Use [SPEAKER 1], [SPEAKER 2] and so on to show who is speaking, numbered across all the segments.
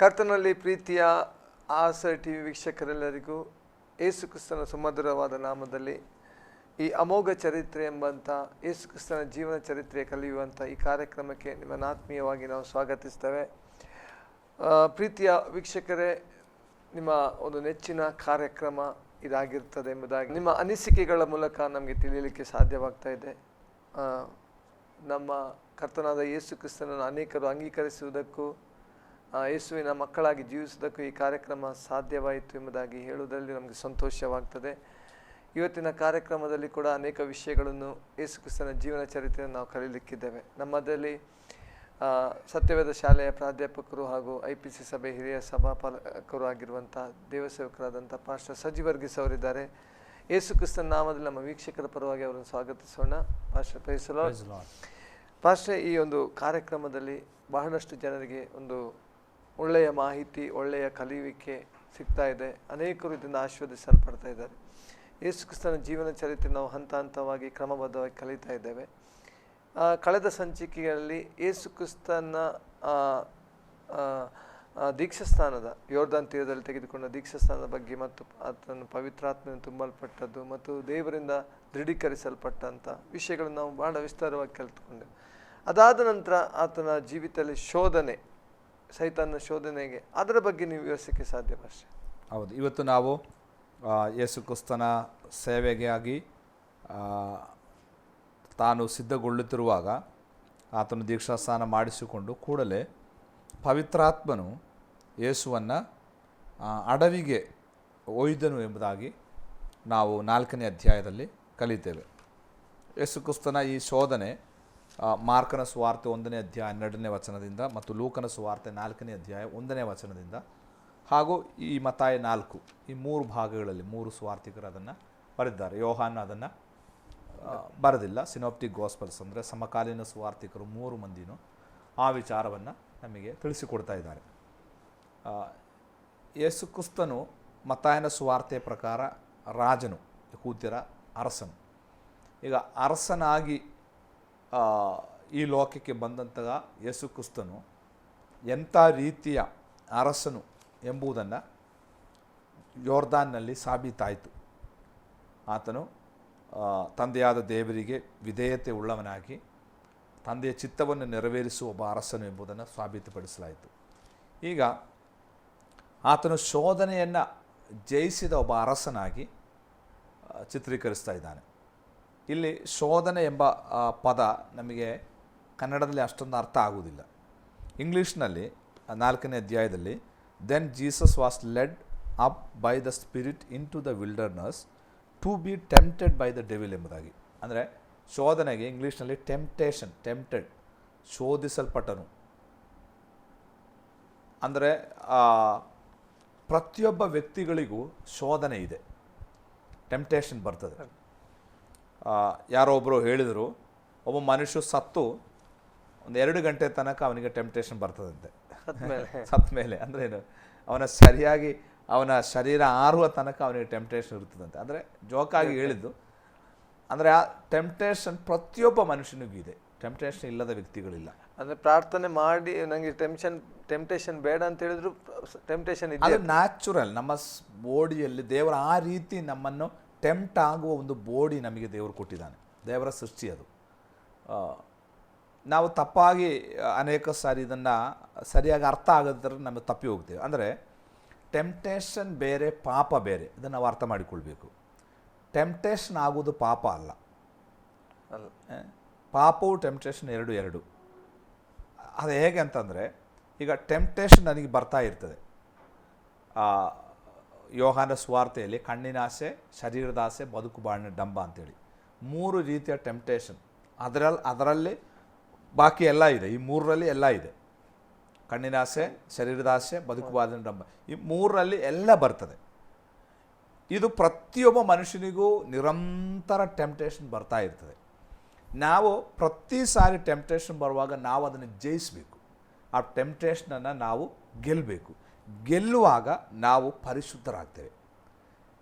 [SPEAKER 1] ಕರ್ತನಲ್ಲಿ ಪ್ರೀತಿಯ ಆಸರ್ T V ವೀಕ್ಷಕರೆಲ್ಲರಿಗೂ ಯೇಸುಕ್ರಿಸ್ತನ ಸುಮಧುರವಾದ ನಾಮದಲ್ಲಿ ಈ ಅಮೋಘ ಚರಿತ್ರೆ ಎಂಬಂಥ ಯೇಸುಕ್ರಿಸ್ತನ ಜೀವನ ಚರಿತ್ರೆ ಕಲಿಯುವಂಥ ಈ ಕಾರ್ಯಕ್ರಮಕ್ಕೆ ನಿಮ್ಮನ್ನು ಆತ್ಮೀಯವಾಗಿ ನಾವು ಸ್ವಾಗತಿಸ್ತೇವೆ. ಪ್ರೀತಿಯ ವೀಕ್ಷಕರೇ, ನಿಮ್ಮ ಒಂದು ನೆಚ್ಚಿನ ಕಾರ್ಯಕ್ರಮ ಇದಾಗಿರ್ತದೆ ಎಂಬುದಾಗಿ ನಿಮ್ಮ ಅನಿಸಿಕೆಗಳ ಮೂಲಕ ನಮಗೆ ತಿಳಿಯಲಿಕ್ಕೆ ಸಾಧ್ಯವಾಗ್ತಾ ಇದೆ. ನಮ್ಮ ಕರ್ತನಾದ ಯೇಸು ಕ್ರಿಸ್ತನನ್ನು ಅನೇಕರು ಅಂಗೀಕರಿಸುವುದಕ್ಕೂ ಯೇಸುವಿನ ಮಕ್ಕಳಾಗಿ ಜೀವಿಸುವುದಕ್ಕೂ ಈ ಕಾರ್ಯಕ್ರಮ ಸಾಧ್ಯವಾಯಿತು ಎಂಬುದಾಗಿ ಹೇಳುವುದರಲ್ಲಿ ನಮಗೆ ಸಂತೋಷವಾಗ್ತದೆ. ಇವತ್ತಿನ ಕಾರ್ಯಕ್ರಮದಲ್ಲಿ ಕೂಡ ಅನೇಕ ವಿಷಯಗಳನ್ನು ಯೇಸುಕ್ರಿಸ್ತನ ಜೀವನ ಚರಿತ್ರೆಯನ್ನು ನಾವು ಕಲೀಲಿಕ್ಕಿದ್ದೇವೆ. ನಮ್ಮದಲ್ಲಿ ಸತ್ಯವೇದ ಶಾಲೆಯ ಪ್ರಾಧ್ಯಾಪಕರು ಹಾಗೂ ಐ ಪಿ ಸಿ ಸಭೆ ಹಿರಿಯ ಸಭಾಪಾಲಕರು ಆಗಿರುವಂಥ ದೇವಸೇವಕರಾದಂಥ ಪಾಸ್ಟರ್ ಸಜಿವರ್ಗೀಸ್ ಅವರಿದ್ದಾರೆ. ಯೇಸು ಕ್ರಿಸ್ತನ ನಾಮದಲ್ಲಿ ನಮ್ಮ ವೀಕ್ಷಕರ ಪರವಾಗಿ ಅವರನ್ನು ಸ್ವಾಗತಿಸೋಣ. ಪಾಸ್ಟರ್ ಪ್ರೈಸಲೋ ಪಾಸ್ಟರ್ ಈ ಒಂದು ಕಾರ್ಯಕ್ರಮದಲ್ಲಿ ಬಹಳಷ್ಟು ಜನರಿಗೆ ಒಂದು ಒಳ್ಳೆಯ ಮಾಹಿತಿ, ಒಳ್ಳೆಯ ಕಲಿಯುವಿಕೆ ಸಿಗ್ತಾ ಇದೆ. ಅನೇಕರು ಇದನ್ನು ಆಶೀರ್ವದಿಸಲ್ಪಡ್ತಾ ಇದ್ದಾರೆ. ಯೇಸು ಕ್ರಿಸ್ತನ ಜೀವನ ಚರಿತ್ರೆ ನಾವು ಹಂತ ಹಂತವಾಗಿ ಕ್ರಮಬದ್ಧವಾಗಿ ಕಲಿತಾ ಇದ್ದೇವೆ. ಕಳೆದ ಸಂಚಿಕೆಯಲ್ಲಿ ಯೇಸು ಕ್ರಿಸ್ತನ ದೀಕ್ಷಾಸ್ಥಾನದ ಯೋರ್ದಾನ್ ತೀರದಲ್ಲಿ ತೆಗೆದುಕೊಂಡ ದೀಕ್ಷಾಸ್ಥಾನದ ಬಗ್ಗೆ ಮತ್ತು ಆತನ ಪವಿತ್ರಾತ್ಮನ ತುಂಬಲ್ಪಟ್ಟದ್ದು ಮತ್ತು ದೇವರಿಂದ ದೃಢೀಕರಿಸಲ್ಪಟ್ಟಂಥ ವಿಷಯಗಳನ್ನು ನಾವು ಬಹಳ ವಿಸ್ತಾರವಾಗಿ ಕಲಿತುಕೊಂಡೆವು. ಅದಾದ ನಂತರ ಆತನ ಜೀವಿತದಲ್ಲಿ ಶೋಧನೆ ಸೈತಾನ ಶೋಧನೆಗೆ ಅದರ ಬಗ್ಗೆ ನೀವು ವಿವರಿಸಕ್ಕೆ ಸಾಧ್ಯ ಅಷ್ಟೇ
[SPEAKER 2] ಹೌದು ಇವತ್ತು ನಾವು ಯೇಸು ಕ್ರಿಸ್ತನ ಸೇವೆಗಾಗಿ ಆ, ತಾನು ಸಿದ್ಧಗೊಳ್ಳುತ್ತಿರುವಾಗ ಆತನು ದೀಕ್ಷಾಸ್ನಾನ ಮಾಡಿಸಿಕೊಂಡು ಕೂಡಲೇ ಪವಿತ್ರಾತ್ಮನು ಯೇಸುವನ್ನು ಅಡವಿಗೆ ಒಯ್ದನು ಎಂಬುದಾಗಿ ನಾವು ನಾಲ್ಕನೇ ಅಧ್ಯಾಯದಲ್ಲಿ ಕಲಿತೇವೆ. ಯೇಸುಕ್ರಿಸ್ತನ ಈ ಶೋಧನೆ ಮಾರ್ಕನ ಸುವಾರ್ತೆ ಒಂದನೇ ಅಧ್ಯಾಯ ಹನ್ನೆರಡನೇ ವಚನದಿಂದ ಮತ್ತು ಲೂಕನ ಸುವಾರ್ತೆ ನಾಲ್ಕನೇ ಅಧ್ಯಾಯ ಒಂದನೇ ವಚನದಿಂದ. ಹಾಗೂ ಈ ಮತಾಯ ನಾಲ್ಕು, ಈ ಮೂರು ಭಾಗಗಳಲ್ಲಿ ಮೂರು ಸ್ವಾರ್ಥಿಕರು ಅದನ್ನು ಬರೆದಿದ್ದಾರೆ. ಯೋಹಾನ್ ಅದನ್ನು ಬರೆದಿಲ್ಲ. ಸಿನೋಪ್ಟಿಕ್ ಗೋಸ್ಪಲ್ಸ್ ಅಂದರೆ ಸಮಕಾಲೀನ ಸ್ವಾರ್ಥಿಕರು ಮೂರು ಮಂದಿನೂ ಆ ವಿಚಾರವನ್ನು ನಮಗೆ ತಿಳಿಸಿಕೊಡ್ತಾ ಇದ್ದಾರೆ. ಯೇಸುಕ್ರಿಸ್ತನು ಯೇಸು ಕ್ರಿಸ್ತನು ಮತಾಯನ ಸುವಾರ್ತೆಯ ಪ್ರಕಾರ ರಾಜನು ಕೂತಿರ ಅರಸನು. ಈಗ ಅರಸನಾಗಿ ಈ ಲೋಕಕ್ಕೆ ಬಂದಂತಹ ಯೇಸು ಕ್ರಿಸ್ತನು ಎಂಥ ರೀತಿಯ ಅರಸನು ಎಂಬುದನ್ನು ಯೋರ್ದಾನ್ನಲ್ಲಿ ಸಾಬೀತಾಯಿತು. ಆತನು ತಂದೆಯಾದ ದೇವರಿಗೆ ವಿಧೇಯತೆ ಉಳ್ಳವನಾಗಿ ತಂದೆಯ ಚಿತ್ತವನ್ನು ನೆರವೇರಿಸುವ ಒಬ್ಬ ಅರಸನು ಎಂಬುದನ್ನು ಸಾಬೀತುಪಡಿಸಲಾಯಿತು. ಈಗ ಆತನು ಶೋಧನೆಯನ್ನು ಜಯಿಸಿದ ಒಬ್ಬ ಅರಸನಾಗಿ ಚಿತ್ರೀಕರಿಸ್ತಾ ಇದ್ದಾನೆ. ಇಲ್ಲಿ ಶೋಧನೆ ಎಂಬ ಪದ ನಮಗೆ ಕನ್ನಡದಲ್ಲಿ ಅಷ್ಟೊಂದು ಅರ್ಥ ಆಗುವುದಿಲ್ಲ. ಇಂಗ್ಲೀಷ್ನಲ್ಲಿ, ನಾಲ್ಕನೇ ಅಧ್ಯಾಯದಲ್ಲಿ then Jesus was led up by the spirit into the wilderness to be tempted by the devil ಎಂಬುದಾಗಿ. ಅಂದರೆ ಶೋಧನೆಗೆ ಇಂಗ್ಲೀಷ್ನಲ್ಲಿ ಟೆಂಪ್ಟೇಷನ್ ಟೆಂಪ್ಟೆಡ್ ಶೋಧಿಸಲ್ಪಟ್ಟನು. ಅಂದರೆ ಪ್ರತಿಯೊಬ್ಬ ವ್ಯಕ್ತಿಗಳಿಗೂ ಶೋಧನೆ ಇದೆ. ಟೆಂಪ್ಟೇಷನ್ ಬರ್ತದೆ. ಯಾರೋ ಒಬ್ಬರು ಹೇಳಿದರು ಒಬ್ಬ ಮನುಷ್ಯ ಸತ್ತು ಒಂದು ಎರಡು ಗಂಟೆ ತನಕ ಅವನಿಗೆ ಟೆಂಪ್ಟೇಷನ್ ಬರ್ತದಂತೆ. ಸತ್ತ ಮೇಲೆ. ಅಂದರೆ ಏನು? ಅವನ ಸರಿಯಾಗಿ ಅವನ ಶರೀರ ಆರುವ ತನಕ ಅವನಿಗೆ ಟೆಂಪ್ಟೇಷನ್ ಇರ್ತದಂತೆ. ಅಂದರೆ ಜೋಕಾಗಿ ಹೇಳಿದ್ದು. ಅಂದರೆ ಆ ಟೆಂಪ್ಟೇಷನ್ ಪ್ರತಿಯೊಬ್ಬ ಮನುಷ್ಯನಿಗೂ ಇದೆ. ಟೆಂಪ್ಟೇಷನ್ ಇಲ್ಲದ ವ್ಯಕ್ತಿಗಳಿಲ್ಲ.
[SPEAKER 1] ಅಂದರೆ ಪ್ರಾರ್ಥನೆ ಮಾಡಿ ನನಗೆ ಟೆನ್ಷನ್ ಟೆಂಪ್ಟೇಷನ್ ಬೇಡ ಅಂತ ಹೇಳಿದ್ರು ಟೆಂಪ್ಟೇಷನ್ ಇದೆ
[SPEAKER 2] ಅದು ನ್ಯಾಚುರಲ್ ನಮ್ಮ ಬಾಡಿಯಲ್ಲಿ ದೇವರ ಆ ರೀತಿ ನಮ್ಮನ್ನು ಟೆಂಪ್ಟ್ ಆಗುವ ಒಂದು ಬೋಡಿ ನಮಗೆ ದೇವರು ಕೊಟ್ಟಿದ್ದಾನೆ. ದೇವರ ಸೃಷ್ಟಿ ಅದು. ನಾವು ತಪ್ಪಾಗಿ ಅನೇಕ ಸಾರಿ ಇದನ್ನು ಸರಿಯಾಗಿ ಅರ್ಥ ಆಗದ್ರೆ ನಮಗೆ ತಪ್ಪಿ ಹೋಗ್ತೇವೆ. ಅಂದರೆ ಟೆಂಪ್ಟೇಷನ್ ಬೇರೆ ಪಾಪ ಬೇರೆ. ಇದನ್ನು ನಾವು ಅರ್ಥ ಮಾಡಿಕೊಳ್ಬೇಕು. ಟೆಂಪ್ಟೇಷನ್ ಆಗುವುದು ಪಾಪ ಅಲ್ಲ.
[SPEAKER 1] ಅಲ್ಲ?
[SPEAKER 2] ಪಾಪವು ಟೆಂಪ್ಟೇಷನ್ ಎರಡು ಎರಡು. ಅದು ಹೇಗೆ ಅಂತಂದರೆ ಈಗ ಟೆಂಪ್ಟೇಷನ್ ನನಗೆ ಬರ್ತಾ ಇರ್ತದೆ. ಯೋಹಾನ ಸ್ವಾರ್ಥೆಯಲ್ಲಿ ಕಣ್ಣಿನ ಆಸೆ ಶರೀರದ ಆಸೆ ಬದುಕು ಬಾಳಿನ ಡಂಬ ಅಂತೇಳಿ. ಮೂರು ರೀತಿಯ ಟೆಂಪ್ಟೇಷನ್. ಅದರಲ್ಲಿ ಅದರಲ್ಲಿ ಬಾಕಿ ಎಲ್ಲ ಇದೆ. ಈ ಮೂರರಲ್ಲಿ ಎಲ್ಲ ಇದೆ. ಕಣ್ಣಿನ ಆಸೆ ಶರೀರದ ಆಸೆ ಬದುಕು ಬಾಳಿನ ಡಂಬ. ಈ ಮೂರರಲ್ಲಿ ಎಲ್ಲ ಬರ್ತದೆ. ಇದು ಪ್ರತಿಯೊಬ್ಬ ಮನುಷ್ಯನಿಗೂ ನಿರಂತರ ಟೆಂಪ್ಟೇಷನ್ ಬರ್ತಾ ಇರ್ತದೆ. ನಾವು ಪ್ರತಿ ಸಾರಿ ಟೆಂಪ್ಟೇಷನ್ ಬರುವಾಗ ನಾವು ಅದನ್ನು ಜಯಿಸಬೇಕು. ಆ ಟೆಂಪ್ಟೇಷನನ್ನು ನಾವು ಗೆಲ್ಲಬೇಕು ಗೆಲ್ಲುವಾಗ ನಾವು ಪರಿಶುದ್ಧರಾಗ್ತೇವೆ.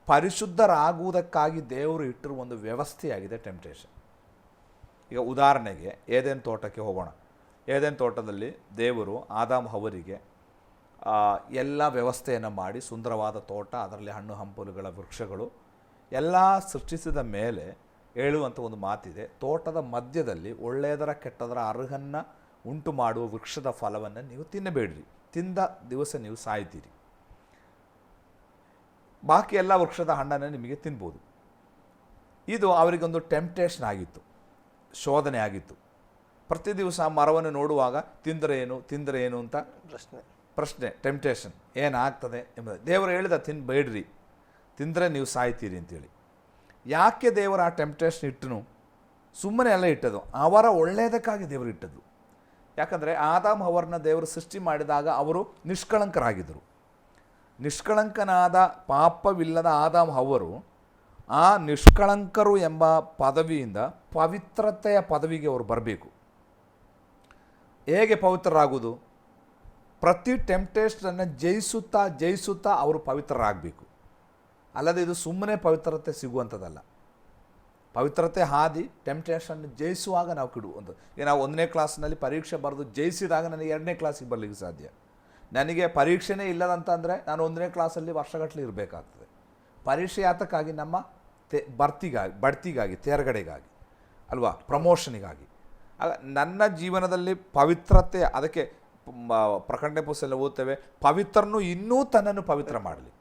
[SPEAKER 2] ಪರಿಶುದ್ಧರಾಗುವುದಕ್ಕಾಗಿ ದೇವರು ಇಟ್ಟಿರುವ ಒಂದು ವ್ಯವಸ್ಥೆಯಾಗಿದೆ ಟೆಂಪ್ಟೇಷನ್. ಈಗ ಉದಾಹರಣೆಗೆ ಏದೇನು ತೋಟಕ್ಕೆ ಹೋಗೋಣ. ಏದೇನು ತೋಟದಲ್ಲಿ ದೇವರು ಆದಾಮ್ ಅವರಿಗೆ ಎಲ್ಲ ವ್ಯವಸ್ಥೆಯನ್ನು ಮಾಡಿ ಸುಂದರವಾದ ತೋಟ, ಅದರಲ್ಲಿ ಹಣ್ಣು ಹಂಪಲುಗಳ ವೃಕ್ಷಗಳು ಎಲ್ಲ ಸೃಷ್ಟಿಸಿದ ಮೇಲೆ ಹೇಳುವಂಥ ಒಂದು ಮಾತಿದೆ. ತೋಟದ ಮಧ್ಯದಲ್ಲಿ ಒಳ್ಳೆಯದರ ಕೆಟ್ಟದರ ಅರ್ಹನ್ನು ಉಂಟು ಮಾಡುವ ವೃಕ್ಷದ ಫಲವನ್ನು ನೀವು ತಿನ್ನಬೇಡ್ರಿ. ತಿಂದ ದಿವಸ ನೀವು ಸಾಯ್ತೀರಿ. ಬಾಕಿ ಎಲ್ಲ ವೃಕ್ಷದ ಹಣ್ಣನ್ನು ನಿಮಗೆ ತಿನ್ಬೋದು. ಇದು ಅವರಿಗೊಂದು ಟೆಂಪ್ಟೇಷನ್ ಆಗಿತ್ತು. ಶೋಧನೆ ಆಗಿತ್ತು. ಪ್ರತಿ ದಿವಸ ಮರವನ್ನು ನೋಡುವಾಗ ತಿಂದರೆ ಏನು ತಿಂದರೆ ಏನು ಅಂತ?
[SPEAKER 1] ಪ್ರಶ್ನೆ.
[SPEAKER 2] ಪ್ರಶ್ನೆ ಟೆಂಪ್ಟೇಷನ್. ಏನಾಗ್ತದೆ ಎಂಬುದು. ದೇವರು ಹೇಳಿದ ತಿನ್ಬೇಡ್ರಿ. ತಿಂದರೆ ನೀವು ಸಾಯ್ತೀರಿ ಅಂತೇಳಿ. ಯಾಕೆ ದೇವರು ಆ ಟೆಂಪ್ಟೇಷನ್ ಇಟ್ಟನು? ಸುಮ್ಮನೆ ಎಲ್ಲ ಇಟ್ಟದು ಅವರ ಒಳ್ಳೆಯದಕ್ಕಾಗಿ ದೇವರು ಇಟ್ಟದ್ದು. ಯಾಕಂದರೆ ಆದಾಮ್ ಅವರನ್ನ ದೇವರು ಸೃಷ್ಟಿ ಮಾಡಿದಾಗ ಅವರು ನಿಷ್ಕಳಂಕರಾಗಿದ್ದರು. ನಿಷ್ಕಳಂಕನಾದ ಪಾಪವಿಲ್ಲದ ಆದಾಮ್ ಅವರು ಆ ನಿಷ್ಕಳಂಕರು ಎಂಬ ಪದವಿಯಿಂದ ಪವಿತ್ರತೆಯ ಪದವಿಗೆ ಅವರು ಬರಬೇಕು. ಹೇಗೆ ಪವಿತ್ರರಾಗುವುದು? ಪ್ರತಿ ಟೆಂಪ್ಟೇಷನನ್ನು ಜಯಿಸುತ್ತಾ ಜಯಿಸುತ್ತಾ ಅವರು ಪವಿತ್ರರಾಗಬೇಕು. ಅಲ್ಲದೆ ಇದು ಸುಮ್ಮನೆ ಪವಿತ್ರತೆ ಸಿಗುವಂಥದ್ದಲ್ಲ. ಪವಿತ್ರತೆ ಹಾದಿ ಟೆಂಪ್ಟೇಷನ್ ಜಯಿಸುವಾಗ ನಾವು ಕಿಡು ಒಂದು. ಈಗ ನಾವು ಒಂದನೇ ಕ್ಲಾಸ್ನಲ್ಲಿ ಪರೀಕ್ಷೆ ಬರೆದು ಜಯಿಸಿದಾಗ ನನಗೆ ಎರಡನೇ ಕ್ಲಾಸಿಗೆ ಬರಲಿಕ್ಕೆ ಸಾಧ್ಯ. ನನಗೆ ಪರೀಕ್ಷೆನೇ ಇಲ್ಲದಂತಂದರೆ ನಾನು ಒಂದನೇ ಕ್ಲಾಸಲ್ಲಿ ವರ್ಷಗಟ್ಟಲೆ ಇರಬೇಕಾಗ್ತದೆ. ಪರೀಕ್ಷೆ ಯಾತಕ್ಕಾಗಿ? ನಮ್ಮ ತೆ, ಬರ್ತಿಗಾಗಿ, ಬಡ್ತಿಗಾಗಿ, ತೇರ್ಗಡೆಗಾಗಿ, ಅಲ್ವಾ? ಪ್ರಮೋಷನಿಗಾಗಿ ಆಗ ನನ್ನ ಜೀವನದಲ್ಲಿ ಪವಿತ್ರತೆ, ಅದಕ್ಕೆ ಪ್ರಕಟಣೆ ಪುಸ್ತಕ ಓದ್ತೇವೆ, ಪವಿತ್ರನು ಇನ್ನೂ ತನ್ನನ್ನು ಪವಿತ್ರ ಮಾಡಲಿ.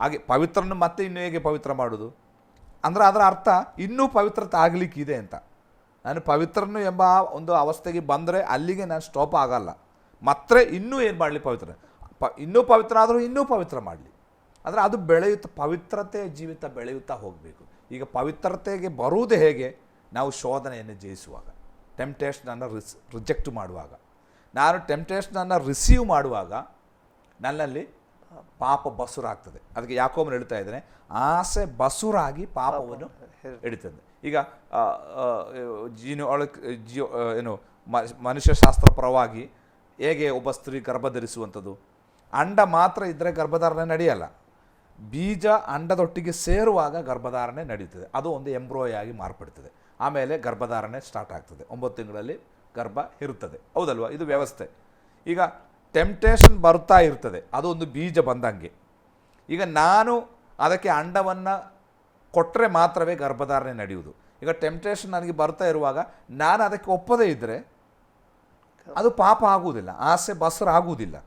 [SPEAKER 2] ಹಾಗೆ ಪವಿತ್ರನ ಮತ್ತೆ ಇನ್ನೂ ಹೇಗೆ ಪವಿತ್ರ ಮಾಡೋದು? ಅಂದರೆ ಅದರ ಅರ್ಥ ಇನ್ನೂ ಪವಿತ್ರತೆ ಆಗಲಿಕ್ಕಿದೆ ಅಂತ. ನಾನು ಪವಿತ್ರನು ಎಂಬ ಒಂದು ಅವಸ್ಥೆಗೆ ಬಂದರೆ ಅಲ್ಲಿಗೆ ನಾನು ಸ್ಟಾಪ್ ಆಗಲ್ಲ. ಮತ್ತೆ ಇನ್ನೂ ಏನು ಮಾಡಲಿ ಪವಿತ್ರ? ಪ, ಇನ್ನೂ ಪವಿತ್ರ ಆದರೂ ಇನ್ನೂ ಪವಿತ್ರ ಮಾಡಲಿ. ಅಂದರೆ ಅದು ಬೆಳೆಯುತ್ತಾ, ಪವಿತ್ರತೆಯ ಜೀವಿತ ಬೆಳೆಯುತ್ತಾ ಹೋಗಬೇಕು. ಈಗ ಪವಿತ್ರತೆಗೆ ಬರುವುದು ಹೇಗೆ? ನಾವು ಶೋಧನೆಯನ್ನು ಜಯಿಸುವಾಗ ಟೆಂಪ್ಟೇಷನನ್ನು ರಿಸ್ ರಿಜೆಕ್ಟ್ ಮಾಡುವಾಗ. ನಾನು ಟೆಂಪ್ಟೇಷನನ್ನು ರಿಸೀವ್ ಮಾಡುವಾಗ ನನ್ನಲ್ಲಿ ಪಾಪ ಬಸುರಾಗ್ತದೆ. ಅದಕ್ಕೆ ಯಾಕೋಬನು ಹೇಳ್ತಾ ಇದ್ದಾನೆ ಆಸೆ ಬಸುರಾಗಿ ಪಾಪವನ್ನು ಹಿಡಿತದೆ. ಈಗ ಜೀನು ಅಳ ಜಿಯೋ ಏನು ಮನುಷ್ಯಶಾಸ್ತ್ರ ಮನುಷ್ಯಶಾಸ್ತ್ರಪರವಾಗಿ ಹೇಗೆ ಒಬ್ಬ ಸ್ತ್ರೀ ಗರ್ಭ ಧರಿಸುವಂಥದ್ದು ಅಂಡ ಮಾತ್ರ ಇದ್ದರೆ ಗರ್ಭಧಾರಣೆ ನಡೆಯಲ್ಲ. ಬೀಜ ಅಂಡದೊಟ್ಟಿಗೆ ಸೇರುವಾಗ ಗರ್ಭಧಾರಣೆ ನಡೆಯುತ್ತದೆ ಅದು ಒಂದು ಎಂಬ್ರೋಯ್ ಆಗಿ ಮಾರ್ಪಡ್ತದೆ. ಆಮೇಲೆ ಗರ್ಭಧಾರಣೆ ಸ್ಟಾರ್ಟ್ ಆಗ್ತದೆ. ಒಂಬತ್ತು ತಿಂಗಳಲ್ಲಿ ಗರ್ಭ ಇರುತ್ತದೆ. ಹೌದಲ್ವಾ? ಇದು ವ್ಯವಸ್ಥೆ. ಈಗ ಟೆಂಪ್ಟೇಷನ್ ಬರ್ತಾ ಇರ್ತದೆ. ಅದು ಒಂದು ಬೀಜ ಬಂದಂಗೆ. ಈಗ ನಾನು ಅದಕ್ಕೆ ಅಂಡವನ್ನು ಕೊಟ್ಟರೆ ಮಾತ್ರವೇ ಗರ್ಭಧಾರಣೆ ನಡೆಯುವುದು. ಈಗ ಟೆಂಪ್ಟೇಷನ್ ನನಗೆ ಬರ್ತಾ ಇರುವಾಗ ನಾನು ಅದಕ್ಕೆ ಒಪ್ಪದೇ ಇದ್ದರೆ ಅದು ಪಾಪ ಆಗುವುದಿಲ್ಲ. ಆಸೆ ಬಸರ ಆಗುವುದಿಲ್ಲ.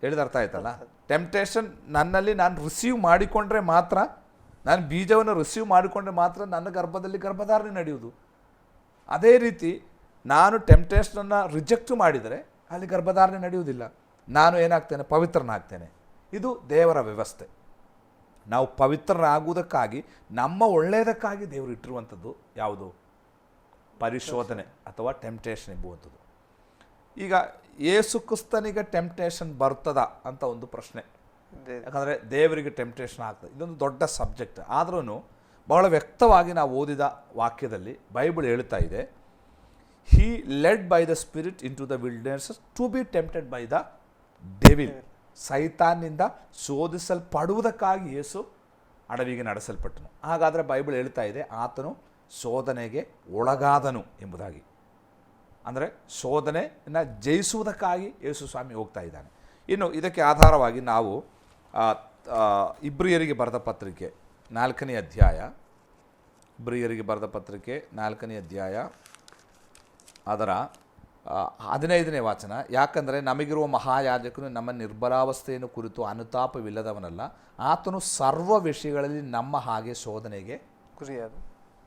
[SPEAKER 2] ಹೇಳಿದ ಅರ್ಥ ಆಯ್ತಲ್ಲ? ಟೆಂಪ್ಟೇಷನ್ ನನ್ನಲ್ಲಿ ನಾನು ರಿಸೀವ್ ಮಾಡಿಕೊಂಡ್ರೆ ಮಾತ್ರ, ನಾನು ಬೀಜವನ್ನು ರಿಸೀವ್ ಮಾಡಿಕೊಂಡ್ರೆ ಮಾತ್ರ ನನ್ನ ಗರ್ಭದಲ್ಲಿ ಗರ್ಭಧಾರಣೆ ನಡೆಯುವುದು. ಅದೇ ರೀತಿ ನಾನು ಟೆಂಪ್ಟೇಷನನ್ನು ರಿಜೆಕ್ಟ್ ಮಾಡಿದರೆ ಅಲ್ಲಿ ಗರ್ಭಧಾರಣೆ ನಡೆಯುವುದಿಲ್ಲ. ನಾನು ಏನಾಗ್ತೇನೆ? ಪವಿತ್ರನಾಗ್ತೇನೆ. ಇದು ದೇವರ ವ್ಯವಸ್ಥೆ. ನಾವು ಪವಿತ್ರರಾಗುವುದಕ್ಕಾಗಿ, ನಮ್ಮ ಒಳ್ಳೆಯದಕ್ಕಾಗಿ ದೇವರು ಇಟ್ಟಿರುವಂಥದ್ದು ಯಾವುದು? ಪರಿಶೋಧನೆ ಅಥವಾ ಟೆಂಪ್ಟೇಷನ್ ಎಂಬುವಂಥದ್ದು. ಈಗ ಏಸು ಕ್ರಿಸ್ತನಿಗೆ ಟೆಂಪ್ಟೇಷನ್ ಬರ್ತದ ಅಂತ ಒಂದು ಪ್ರಶ್ನೆ. ಯಾಕಂದರೆ ದೇವರಿಗೆ ಟೆಂಪ್ಟೇಷನ್ ಆಗ್ತದೆ. ಇದೊಂದು ದೊಡ್ಡ ಸಬ್ಜೆಕ್ಟ್ ಆದ್ರೂ ಬಹಳ ವ್ಯಕ್ತವಾಗಿ ನಾವು ಓದಿದ ವಾಕ್ಯದಲ್ಲಿ ಬೈಬಲ್ ಹೇಳ್ತಾ ಇದೆ he led by the spirit into the the to to be tempted by the devil ಸೈತಾನ್ನಿಂದ ಶೋಧಿಸಲ್ಪಡುವುದಕ್ಕಾಗಿ ಯೇಸು ಅಡವಿಗೆ ನಡೆಸಲ್ಪಟ್ಟನು. ಹಾಗಾದರೆ ಬೈಬಲ್ ಹೇಳ್ತಾ ಇದೆ ಆತನು ಶೋಧನೆಗೆ ಒಳಗಾದನು ಎಂಬುದಾಗಿ. ಅಂದರೆ ಶೋಧನೆಯನ್ನು ಜಯಿಸುವುದಕ್ಕಾಗಿ ಯೇಸು ಸ್ವಾಮಿ ಹೋಗ್ತಾ ಇದ್ದಾನೆ. ಇನ್ನು ಇದಕ್ಕೆ ಆಧಾರವಾಗಿ ನಾವು ಇಬ್ರಿಯರಿಗೆ ಬರೆದ ಪತ್ರಿಕೆ ನಾಲ್ಕನೇ ಅಧ್ಯಾಯ. ಇಬ್ರಿಯರಿಗೆ ಬರೆದ ಪತ್ರಿಕೆ ನಾಲ್ಕನೇ ಅಧ್ಯಾಯ. ಅದರ ಹದಿನೈದನೇ ವಾಚನ ಯಾಕಂದರೆ ನಮಗಿರುವ ಮಹಾಯಾಜಕನು ನಮ್ಮ ನಿರ್ಬಲಾವಸ್ಥೆಯನ್ನು ಕುರಿತು ಅನುತಾಪವಿಲ್ಲದವನಲ್ಲ ಆತನು ಸರ್ವ ವಿಷಯಗಳಲ್ಲಿ ನಮ್ಮ ಹಾಗೆ ಶೋಧನೆಗೆ
[SPEAKER 1] ಗುರಿಯಾದ.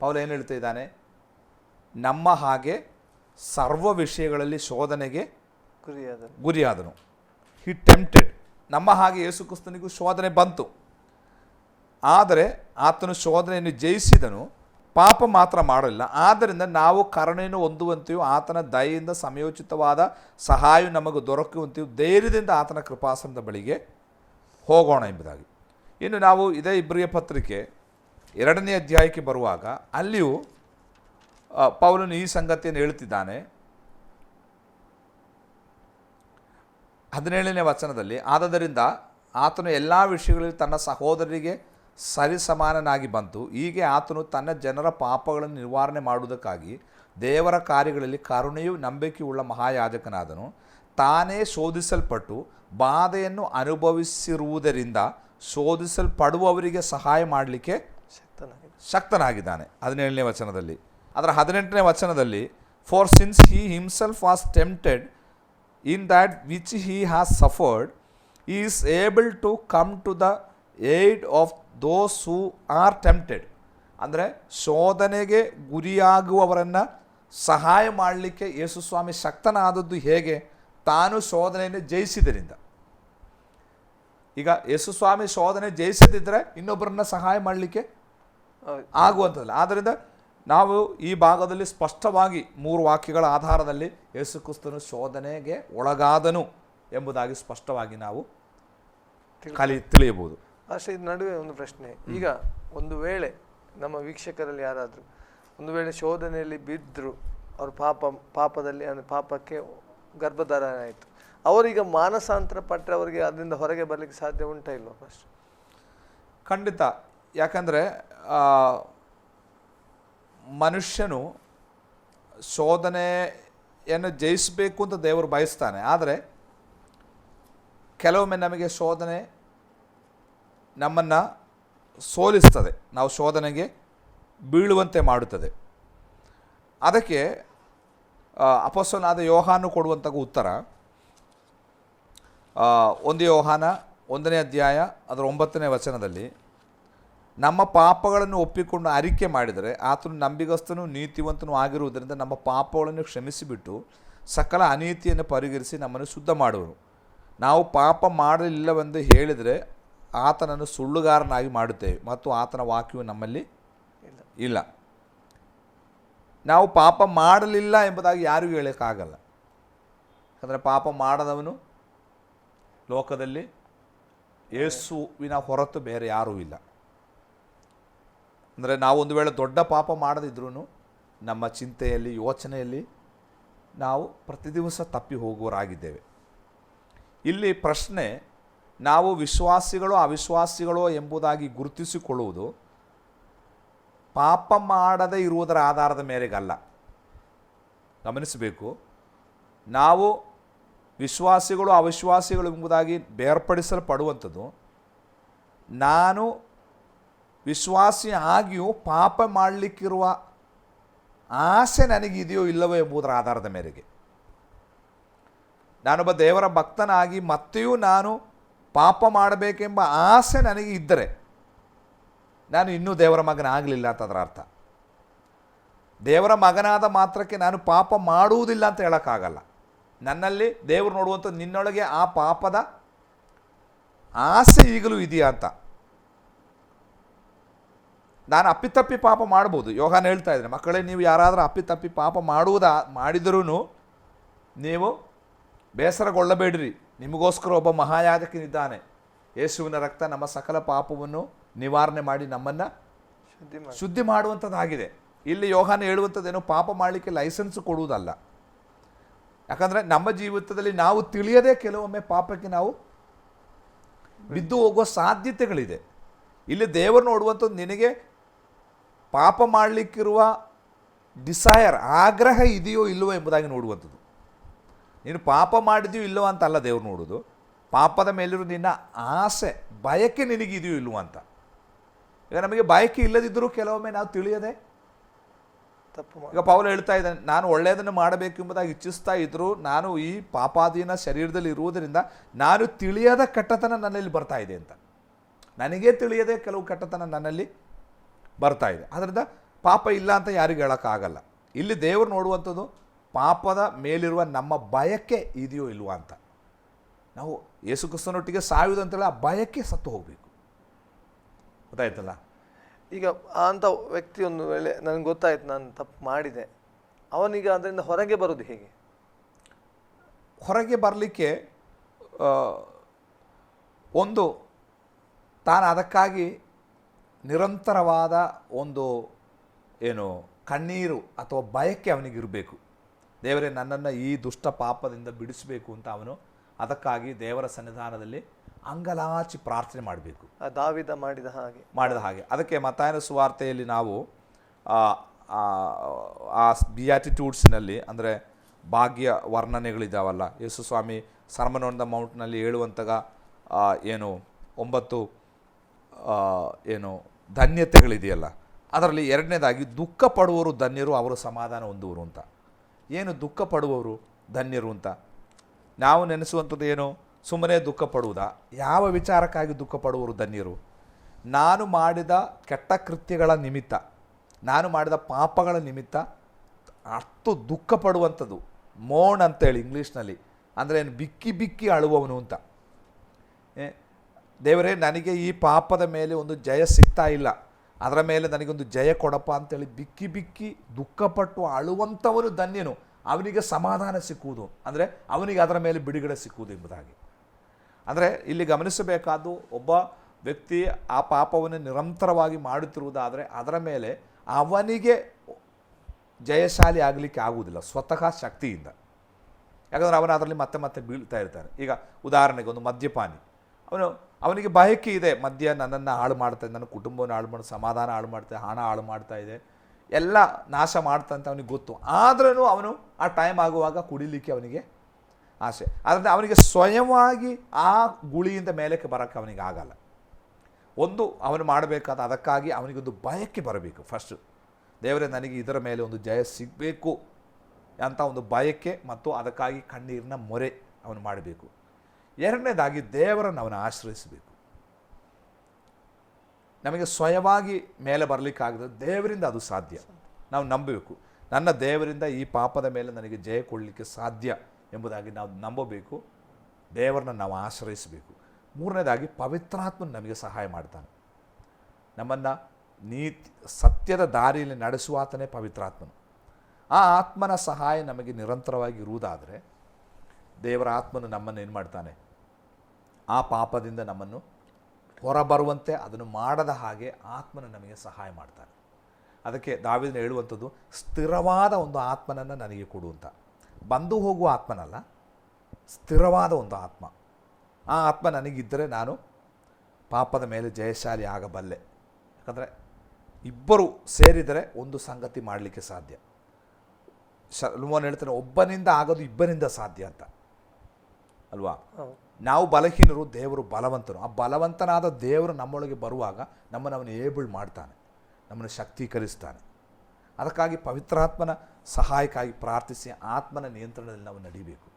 [SPEAKER 2] ಪೌಲ ಏನು ಹೇಳ್ತಾ ಇದ್ದಾನೆ? ನಮ್ಮ ಹಾಗೆ ಸರ್ವ ವಿಷಯಗಳಲ್ಲಿ ಶೋಧನೆಗೆ
[SPEAKER 1] ಗುರಿಯಾದ.
[SPEAKER 2] ಗುರಿಯಾದನು. ಹಿ ಟೆಂಪ್ಟೆಡ್ ನಮ್ಮ ಹಾಗೆ ಯೇಸು ಕ್ರಿಸ್ತನಿಗೂ ಶೋಧನೆ ಬಂತು. ಆದರೆ ಆತನು ಶೋಧನೆಯನ್ನು ಜಯಿಸಿದನು. ಪಾಪ ಮಾತ್ರ ಮಾಡಲಿಲ್ಲ ಆದ್ದರಿಂದ ನಾವು ಕರುಣೆಯನ್ನು ಹೊಂದುವಂತೆಯೂ ಆತನ ದಯೆಯಿಂದ ಸಮಯೋಚಿತವಾದ ಸಹಾಯ ನಮಗೆ ದೊರಕುವಂತೆಯೂ ಧೈರ್ಯದಿಂದ ಆತನ ಕೃಪಾಸನದ ಬಳಿಗೆ ಹೋಗೋಣ ಎಂಬುದಾಗಿ. ಇನ್ನು ನಾವು ಇದೇ ಇಬ್ರಿಯ ಪತ್ರಿಕೆ ಎರಡನೇ ಅಧ್ಯಾಯಕ್ಕೆ ಬರುವಾಗ ಅಲ್ಲಿಯೂ ಪೌಲನು ಈ ಸಂಗತಿಯನ್ನು ಹೇಳ್ತಿದ್ದಾನೆ ಹದಿನೇಳನೇ ವಚನದಲ್ಲಿ, ಆದ್ದರಿಂದ ಆತನು ಎಲ್ಲ ವಿಷಯಗಳಲ್ಲಿ ತನ್ನ ಸಹೋದರರಿಗೆ ಸರಿಸಮಾನನಾಗಿ ಬಂತು. ಹೀಗೆ ಆತನು ತನ್ನ ಜನರ ಪಾಪಗಳನ್ನು ನಿವಾರಣೆ ಮಾಡುವುದಕ್ಕಾಗಿ ದೇವರ ಕಾರ್ಯಗಳಲ್ಲಿ ಕರುಣೆಯು ನಂಬಿಕೆಯುಳ್ಳ ಮಹಾಯಾಜಕನಾದನು. ತಾನೇ ಶೋಧಿಸಲ್ಪಟ್ಟು ಬಾಧೆಯನ್ನು ಅನುಭವಿಸಿರುವುದರಿಂದ ಶೋಧಿಸಲ್ಪಡುವವರಿಗೆ ಸಹಾಯ ಮಾಡಲಿಕ್ಕೆ
[SPEAKER 1] ಶಕ್ತನಾಗಿದೆ
[SPEAKER 2] ಶಕ್ತನಾಗಿದ್ದಾನೆ. ಹದಿನೇಳನೇ ವಚನದಲ್ಲಿ. ಅದರ ಹದಿನೆಂಟನೇ ವಚನದಲ್ಲಿ for since he himself was tempted in that which he has suffered is able to come to the aid of those who are tempted ಅಂದರೆ ಶೋಧನೆಗೆ ಗುರಿಯಾಗುವವರನ್ನು ಸಹಾಯ ಮಾಡಲಿಕ್ಕೆ ಯೇಸುಸ್ವಾಮಿ ಶಕ್ತನಾದದ್ದು ಹೇಗೆ? ತಾನು ಶೋಧನೆಯನ್ನು ಜಯಿಸಿದರಿಂದ. ಈಗ ಯೇಸುಸ್ವಾಮಿ ಶೋಧನೆ ಜಯಿಸದಿದ್ದರೆ ಇನ್ನೊಬ್ಬರನ್ನ ಸಹಾಯ ಮಾಡಲಿಕ್ಕೆ
[SPEAKER 1] ಆಗುವಂಥದ್ದಲ್ಲ.
[SPEAKER 2] ಆಗುವಂಥದ್ದು ಆದ್ದರಿಂದ ನಾವು ಈ ಭಾಗದಲ್ಲಿ ಸ್ಪಷ್ಟವಾಗಿ ಮೂರು ವಾಕ್ಯಗಳ ಆಧಾರದಲ್ಲಿ ಯೇಸು ಕ್ರಿಸ್ತನು ಶೋಧನೆಗೆ ಒಳಗಾದನು ಎಂಬುದಾಗಿ ಸ್ಪಷ್ಟವಾಗಿ ನಾವು ಕಲಿ ತಿಳಿಯಬಹುದು.
[SPEAKER 1] ಅಷ್ಟೇ ಇದು ನಡುವೆ ಒಂದು ಪ್ರಶ್ನೆ. ಈಗ ಒಂದು ವೇಳೆ ನಮ್ಮ ವೀಕ್ಷಕರಲ್ಲಿ ಯಾರಾದರೂ ಒಂದು ವೇಳೆ ಶೋಧನೆಯಲ್ಲಿ ಬಿದ್ದರು ಅವ್ರ ಪಾಪ ಪಾಪದಲ್ಲಿ ಅಂದರೆ ಪಾಪಕ್ಕೆ ಗರ್ಭಧಾರಣೆ ಆಯಿತು. ಅವರೀಗ ಮಾನಸಾಂತರ ಪಟ್ಟರೆ ಅವರಿಗೆ ಅದರಿಂದ ಹೊರಗೆ ಬರಲಿಕ್ಕೆ ಸಾಧ್ಯ ಉಂಟಾ ಇಲ್ವಾ ಫಸ್ಟ್
[SPEAKER 2] ಖಂಡಿತ. ಯಾಕಂದರೆ ಮನುಷ್ಯನು ಶೋಧನೆಯನ್ನು ಜಯಿಸಬೇಕು ಅಂತ ದೇವರು ಬಯಸ್ತಾನೆ. ಆದರೆ ಕೆಲವೊಮ್ಮೆ ನಮಗೆ ಶೋಧನೆ ನಮ್ಮನ್ನು ಸೋಲಿಸ್ತದೆ. ನಾವು ಶೋಧನೆಗೆ ಬೀಳುವಂತೆ ಮಾಡುತ್ತದೆ. ಅದಕ್ಕೆ ಅಪಸ್ವನಾದ ಯೋಹಾನು ಕೊಡುವಂಥ ಉತ್ತರ ಒಂದು ಯೋಹಾನ ಒಂದನೇ ಅಧ್ಯಾಯ ಅದರ ಒಂಬತ್ತನೇ ವಚನದಲ್ಲಿ, ನಮ್ಮ ಪಾಪಗಳನ್ನು ಒಪ್ಪಿಕೊಂಡು ಅರಿಕೆ ಮಾಡಿದರೆ ಆತನು ನಂಬಿಗಸ್ತನು ನೀತಿವಂತನೂ ಆಗಿರುವುದರಿಂದ ನಮ್ಮ ಪಾಪಗಳನ್ನು ಕ್ಷಮಿಸಿಬಿಟ್ಟು ಸಕಲ ಅನೀತಿಯನ್ನು ಪರಿಗರಿಸಿ ನಮ್ಮನ್ನು ಶುದ್ಧ ಮಾಡುವರು. ನಾವು ಪಾಪ ಮಾಡಲಿಲ್ಲವೆಂದು ಹೇಳಿದರೆ ಆತನನ್ನು ಸುಳ್ಳುಗಾರನಾಗಿ ಮಾಡುತ್ತೇವೆ. ಮತ್ತು ಆತನ ವಾಕ್ಯವು ನಮ್ಮಲ್ಲಿ
[SPEAKER 1] ಇಲ್ಲ.
[SPEAKER 2] ನಾವು ಪಾಪ ಮಾಡಲಿಲ್ಲ ಎಂಬುದಾಗಿ ಯಾರಿಗೂ ಹೇಳೋಕ್ಕಾಗಲ್ಲ. ಯಾಕಂದರೆ ಪಾಪ ಮಾಡದವನು ಲೋಕದಲ್ಲಿ ಯೇಸುವಿನ ಹೊರತು ಬೇರೆ ಯಾರೂ ಇಲ್ಲ. ಅಂದರೆ ನಾವು ಒಂದು ವೇಳೆ ದೊಡ್ಡ ಪಾಪ ಮಾಡದಿದ್ರೂ ನಮ್ಮ ಚಿಂತೆಯಲ್ಲಿ, ಯೋಚನೆಯಲ್ಲಿ ನಾವು ಪ್ರತಿ ದಿವಸ ತಪ್ಪಿ ಹೋಗುವರಾಗಿದ್ದೇವೆ ಇಲ್ಲಿ ಪ್ರಶ್ನೆ ನಾವು ವಿಶ್ವಾಸಿಗಳೋ ಅವಿಶ್ವಾಸಿಗಳೋ ಎಂಬುದಾಗಿ ಗುರುತಿಸಿಕೊಳ್ಳುವುದು ಪಾಪ ಮಾಡದೇ ಇರುವುದರ ಆಧಾರದ ಮೇರೆಗಲ್ಲ. ಗಮನಿಸಬೇಕು. ನಾವು ವಿಶ್ವಾಸಿಗಳು ಅವಿಶ್ವಾಸಿಗಳು ಎಂಬುದಾಗಿ ಬೇರ್ಪಡಿಸಲ್ಪಡುವಂಥದ್ದು. ನಾನು ವಿಶ್ವಾಸಿ ಆಗಿಯೂ ಪಾಪ ಮಾಡಲಿಕ್ಕಿರುವ ಆಸೆ ನನಗಿದೆಯೋ ಇಲ್ಲವೋ ಎಂಬುದರ ಆಧಾರದ ಮೇರೆಗೆ. ನಾನೊಬ್ಬ ದೇವರ ಭಕ್ತನಾಗಿ ಮತ್ತೆಯೂ ನಾನು ಪಾಪ ಮಾಡಬೇಕೆಂಬ ಆಸೆ ನನಗೆ ಇದ್ದರೆ ನಾನು ಇನ್ನೂ ದೇವರ ಮಗನ ಆಗಲಿಲ್ಲ ಅಂತ ಅದರ ಅರ್ಥ. ದೇವರ ಮಗನಾದ ಮಾತ್ರಕ್ಕೆ ನಾನು ಪಾಪ ಮಾಡುವುದಿಲ್ಲ ಅಂತ ಹೇಳೋಕ್ಕಾಗಲ್ಲ. ನನ್ನಲ್ಲಿ ದೇವರು ನೋಡುವಂಥ ನಿನ್ನೊಳಗೆ ಆ ಪಾಪದ ಆಸೆ ಈಗಲೂ ಇದೆಯಾ ಅಂತ. ನಾನು ಅಪ್ಪಿತಪ್ಪಿ ಪಾಪ ಮಾಡ್ಬೋದು. ಯೋಗಾನ ಹೇಳ್ತಾ ಇದ್ದೀನಿ, ಮಕ್ಕಳೇ, ನೀವು ಯಾರಾದರೂ ಅಪ್ಪಿತಪ್ಪಿ ಪಾಪ ಮಾಡುವುದ ಮಾಡಿದರೂ ನೀವು ಬೇಸರಗೊಳ್ಳಬೇಡಿರಿ. ನಿಮಗೋಸ್ಕರ ಒಬ್ಬ ಮಹಾಯಾಜಕನಿದ್ದಾನೆ. ಯೇಸುವಿನ ರಕ್ತ ನಮ್ಮ ಸಕಲ ಪಾಪವನ್ನು ನಿವಾರಣೆ ಮಾಡಿ ನಮ್ಮನ್ನು
[SPEAKER 1] ಶುದ್ಧಿ ಮಾಡಿ.
[SPEAKER 2] ಶುದ್ಧಿ ಮಾಡುವಂಥದ್ದಾಗಿದೆ. ಇಲ್ಲಿ ಯೋಹಾನ ಹೇಳುವಂಥದ್ದೇನು? ಪಾಪ ಮಾಡಲಿಕ್ಕೆ ಲೈಸೆನ್ಸ್ ಕೊಡುವುದಲ್ಲ. ಯಾಕಂದರೆ ನಮ್ಮ ಜೀವಿತದಲ್ಲಿ ನಾವು ತಿಳಿಯದೆ ಕೆಲವೊಮ್ಮೆ ಪಾಪಕ್ಕೆ ನಾವು ಬಿದ್ದು ಹೋಗುವ ಸಾಧ್ಯತೆಗಳಿದೆ. ಇಲ್ಲಿ ದೇವರು ನೋಡುವಂಥದ್ದು ನಿನಗೆ ಪಾಪ ಮಾಡಲಿಕ್ಕಿರುವ ಡಿಸೈರ್ ಆಗ್ರಹ ಇದೆಯೋ ಇಲ್ಲವೋ ಎಂಬುದಾಗಿ ನೋಡುವಂಥದ್ದು. ನೀನು ಪಾಪ ಮಾಡಿದೆಯೋ ಇಲ್ಲವೋ ಅಂತಲ್ಲ ದೇವ್ರು ನೋಡೋದು. ಪಾಪದ ಮೇಲಿರೋ ನಿನ್ನ ಆಸೆ ಬಯಕೆ ನಿನಗಿದೆಯೋ ಇಲ್ಲವೋ ಅಂತ. ಈಗ ನಮಗೆ ಬಯಕೆ ಇಲ್ಲದಿದ್ದರೂ ಕೆಲವೊಮ್ಮೆ ನಾವು ತಿಳಿಯದೆ.
[SPEAKER 1] ತಪ್ಪು
[SPEAKER 2] ಈಗ ಪೌಲ ಹೇಳ್ತಾ ಇದ್ದಾನೆ ನಾನು ಒಳ್ಳೆಯದನ್ನು ಮಾಡಬೇಕೆಂಬುದಾಗಿ ಇಚ್ಛಿಸ್ತಾ ಇದ್ದರೂ ನಾನು ಈ ಪಾಪಾಧೀನ ಶರೀರದಲ್ಲಿ ಇರುವುದರಿಂದ ನಾನು ತಿಳಿಯದ ಕಟ್ಟತನ ನನ್ನಲ್ಲಿ ಬರ್ತಾ ಇದೆ ಅಂತ. ನನಗೆ ತಿಳಿಯದೆ ಕೆಲವು ಕಟ್ಟತನ ನನ್ನಲ್ಲಿ ಬರ್ತಾ ಇದೆ. ಅದರಿಂದ ಪಾಪ ಇಲ್ಲ ಅಂತ ಯಾರಿಗೂ ಹೇಳೋಕ್ಕಾಗಲ್ಲ. ಇಲ್ಲಿ ದೇವರು ನೋಡುವಂಥದ್ದು ಪಾಪದ ಮೇಲಿರುವ ನಮ್ಮ ಭಯಕ್ಕೆ ಇದೆಯೋ ಇಲ್ವಾ ಅಂತ. ನಾವು ಯೇಸು ಕ್ರಿಸ್ತನೊಟ್ಟಿಗೆ ಸಾಯುವುದು ಅಂತೇಳಿ ಆ ಭಯಕ್ಕೆ ಸತ್ತು ಹೋಗಬೇಕು. ಗೊತ್ತಾಯ್ತಲ್ಲ?
[SPEAKER 1] ಈಗ ಅಂಥ ವ್ಯಕ್ತಿ ಒಂದು ವೇಳೆ ನನಗೆ ಗೊತ್ತಾಯ್ತು ನಾನು ತಪ್ಪು ಮಾಡಿದೆ. ಅವನೀಗ ಅದರಿಂದ ಹೊರಗೆ ಬರೋದು ಹೇಗೆ?
[SPEAKER 2] ಹೊರಗೆ ಬರಲಿಕ್ಕೆ ಒಂದು ತಾನು ಅದಕ್ಕಾಗಿ ನಿರಂತರವಾದ ಒಂದು ಏನು ಕಣ್ಣೀರು ಅಥವಾ ಭಯಕ್ಕೆ ಅವನಿಗಿರಬೇಕು. ದೇವರೇ ನನ್ನನ್ನು ಈ ದುಷ್ಟ ಪಾಪದಿಂದ ಬಿಡಿಸಬೇಕು ಅಂತ ಅವನು ಅದಕ್ಕಾಗಿ ದೇವರ ಸನ್ನಿಧಾನದಲ್ಲಿ ಅಂಗಲಾಚಿ ಪ್ರಾರ್ಥನೆ ಮಾಡಬೇಕು.
[SPEAKER 1] ದಾವಿದ ಮಾಡಿದ ಹಾಗೆ.
[SPEAKER 2] ಮಾಡಿದ ಹಾಗೆ. ಅದಕ್ಕೆ ಮತಾಯನ ಸುವಾರ್ತೆಯಲ್ಲಿ ನಾವು ಆ, ಬಿಯಾಟಿಟ್ಯೂಡ್ಸ್ನಲ್ಲಿ ಅಂದರೆ ಭಾಗ್ಯ ವರ್ಣನೆಗಳಿದ್ದಾವಲ್ಲ Yesu Swami sermon on the ಮೌಂಟ್ನಲ್ಲಿ ಹೇಳುವಂತಾಗ ಏನು ಒಂಬತ್ತು ಏನು ಧನ್ಯತೆಗಳಿದೆಯಲ್ಲ ಅದರಲ್ಲಿ ಎರಡನೇದಾಗಿ ದುಃಖ ಪಡುವರು ಧನ್ಯರು ಅವರು ಸಮಾಧಾನ ಹೊಂದುವರು ಅಂತ. ಏನು ದುಃಖ ಪಡುವವರು ಧನ್ಯರು ಅಂತ. ನಾವು ನೆನೆಸುವಂಥದ್ದು ಏನು? ಸುಮ್ಮನೆ ದುಃಖ ಪಡುವುದಾ? ಯಾವ ವಿಚಾರಕ್ಕಾಗಿ ದುಃಖ ಪಡುವವರು ಧನ್ಯರು? ನಾನು ಮಾಡಿದ ಕೆಟ್ಟ ಕೃತ್ಯಗಳ ನಿಮಿತ್ತ, ನಾನು ಮಾಡಿದ ಪಾಪಗಳ ನಿಮಿತ್ತ ಅಷ್ಟು ದುಃಖ ಪಡುವಂಥದ್ದು. ಮೋಣ್ ಅಂತೇಳಿ ಇಂಗ್ಲೀಷ್ನಲ್ಲಿ. ಅಂದರೆ ಏನು? ಬಿಕ್ಕಿ ಬಿಕ್ಕಿ ಅಳುವವನು ಅಂತ. ದೇವರೇ, ನನಗೆ ಈ ಪಾಪದ ಮೇಲೆ ಒಂದು ಜಯ ಸಿಗ್ತಾ ಇಲ್ಲ. ಅದರ ಮೇಲೆ ನನಗೊಂದು ಜಯ ಕೊಡಪ್ಪ ಅಂತೇಳಿ ಬಿಕ್ಕಿ ಬಿಕ್ಕಿ ದುಃಖಪಟ್ಟು ಅಳುವಂಥವನು ಧನ್ಯನು. ಅವನಿಗೆ ಸಮಾಧಾನ ಸಿಕ್ಕುವುದು. ಅಂದರೆ ಅವನಿಗೆ ಅದರ ಮೇಲೆ ಬಿಡುಗಡೆ ಸಿಕ್ಕುವುದು ಎಂಬುದಾಗಿ. ಅಂದರೆ ಇಲ್ಲಿ ಗಮನಿಸಬೇಕಾದ್ದು ಒಬ್ಬ ವ್ಯಕ್ತಿ ಆ ಪಾಪವನ್ನು ನಿರಂತರವಾಗಿ ಮಾಡುತ್ತಿರುವುದಾದರೆ ಅದರ ಮೇಲೆ ಅವನಿಗೆ ಜಯಶಾಲಿ ಆಗಲಿಕ್ಕೆ ಆಗುವುದಿಲ್ಲ, ಸ್ವತಃ ಶಕ್ತಿಯಿಂದ. ಯಾಕಂದರೆ ಅವನು ಅದರಲ್ಲಿ ಮತ್ತೆ ಮತ್ತೆ ಬೀಳ್ತಾ ಇರ್ತಾನೆ. ಈಗ ಉದಾಹರಣೆಗೆ ಒಂದು ಮದ್ಯಪಾನಿ. ಅವನು ಅವನಿಗೆ ಬಯಕೆ ಇದೆ ಮಧ್ಯ ನನ್ನನ್ನು ಹಾಳು ಮಾಡ್ತಾ ನನ್ನ ಕುಟುಂಬವನ್ನು ಹಾಳು ಮಾಡಿ, ಸಮಾಧಾನ ಹಾಳು ಮಾಡ್ತಾ ಹಣ ಹಾಳು ಮಾಡ್ತಾ ಇದೆ, ಎಲ್ಲ ನಾಶ ಮಾಡ್ತಾ ಅಂತ ಅವನಿಗೆ ಗೊತ್ತು. ಆದ್ರೂ ಅವನು ಆ ಟೈಮ್ ಆಗುವಾಗ ಕುಡಿಲಿಕ್ಕೆ ಅವನಿಗೆ ಆಸೆ. ಆದ್ದರಿಂದ ಅವನಿಗೆ ಸ್ವಯವಾಗಿ ಆ ಗುಳಿಯಿಂದ ಮೇಲಕ್ಕೆ ಬರೋಕ್ಕೆ ಅವನಿಗೆ ಆಗಲ್ಲ. ಒಂದು, ಅವನು ಮಾಡಬೇಕಾದ ಅದಕ್ಕಾಗಿ ಅವನಿಗೊಂದು ಬಯಕೆ ಬರಬೇಕು ಫಸ್ಟು ದೇವರೇ, ನನಗೆ ಇದರ ಮೇಲೆ ಒಂದು ಜಯ ಸಿಗಬೇಕು ಅಂತ ಒಂದು ಬಯಕೆ ಮತ್ತು ಅದಕ್ಕಾಗಿ ಕಣ್ಣೀರಿನ ಮೊರೆ ಅವನು ಮಾಡಬೇಕು. ಎರಡನೇದಾಗಿ ದೇವರನ್ನು ಅವನು ಆಶ್ರಯಿಸಬೇಕು. ನಮಗೆ ಸ್ವಯವಾಗಿ ಮೇಲೆ ಬರಲಿಕ್ಕಾಗದ ದೇವರಿಂದ ಅದು ಸಾಧ್ಯ. ನಾವು ನಂಬಬೇಕು. ನನ್ನ ದೇವರಿಂದ ಈ ಪಾಪದ ಮೇಲೆ ನನಗೆ ಜಯ ಕೊಡಲಿಕ್ಕೆ ಸಾಧ್ಯ ಎಂಬುದಾಗಿ ನಾವು ನಂಬಬೇಕು. ದೇವರನ್ನ ನಾವು ಆಶ್ರಯಿಸಬೇಕು. ಮೂರನೇದಾಗಿ ಪವಿತ್ರಾತ್ಮನು ನಮಗೆ ಸಹಾಯ ಮಾಡ್ತಾನೆ. ನಮ್ಮನ್ನು ನೀತಿ, ಸತ್ಯದ ದಾರಿಯಲ್ಲಿ ನಡೆಸುವ ಆತನೇ ಪವಿತ್ರಾತ್ಮನು. ಆ ಆತ್ಮನ ಸಹಾಯ ನಮಗೆ ನಿರಂತರವಾಗಿ ಇರುವುದಾದರೆ ದೇವರ ಆತ್ಮನು ನಮ್ಮನ್ನು ಏನು ಮಾಡ್ತಾನೆ? ಆ ಪಾಪದಿಂದ ನಮ್ಮನ್ನು ಹೊರಬರುವಂತೆ ಅದನ್ನು ಮಾಡದ ಹಾಗೆ ಆತ್ಮನು ನಮಗೆ ಸಹಾಯ ಮಾಡ್ತಾನೆ. ಅದಕ್ಕೆ ದಾವಿದನ ಹೇಳುವಂಥದ್ದು, ಸ್ಥಿರವಾದ ಒಂದು ಆತ್ಮನನ್ನು ನನಗೆ ಕೊಡು ಬಂದು ಹೋಗುವ ಆತ್ಮನಲ್ಲ, ಸ್ಥಿರವಾದ ಒಂದು ಆತ್ಮ. ಆ ಆತ್ಮ ನನಗಿದ್ದರೆ ನಾನು ಪಾಪದ ಮೇಲೆ ಜಯಶಾಲಿ ಆಗಬಲ್ಲೆ. ಯಾಕಂದರೆ ಇಬ್ಬರು ಸೇರಿದರೆ ಒಂದು ಸಂಗತಿ ಮಾಡಲಿಕ್ಕೆ ಸಾಧ್ಯ. ಶಲ್ಮೋನ್ ಹೇಳ್ತಾನೆ, ಒಬ್ಬನಿಂದ ಆಗೋದು ಇಬ್ಬರಿಂದ ಸಾಧ್ಯ ಅಂತ. ಅಲ್ವಾ? ನಾವು ಬಲಹೀನರು ದೇವರು ಬಲವಂತರು. ಆ ಬಲವಂತನಾದ ದೇವರು ನಮ್ಮೊಳಗೆ ಬರುವಾಗ ನಮ್ಮನ್ನು ಅವನು ಏಬಲ್ ಮಾಡ್ತಾನೆ. ನಮ್ಮನ್ನು ಶಕ್ತೀಕರಿಸ್ತಾನೆ. ಅದಕ್ಕಾಗಿ ಪವಿತ್ರಾತ್ಮನ ಸಹಾಯಕ್ಕಾಗಿ ಪ್ರಾರ್ಥಿಸಿ ಆತ್ಮನ ನಿಯಂತ್ರಣದಲ್ಲಿ ನಾವು ನಡಿಬೇಕು.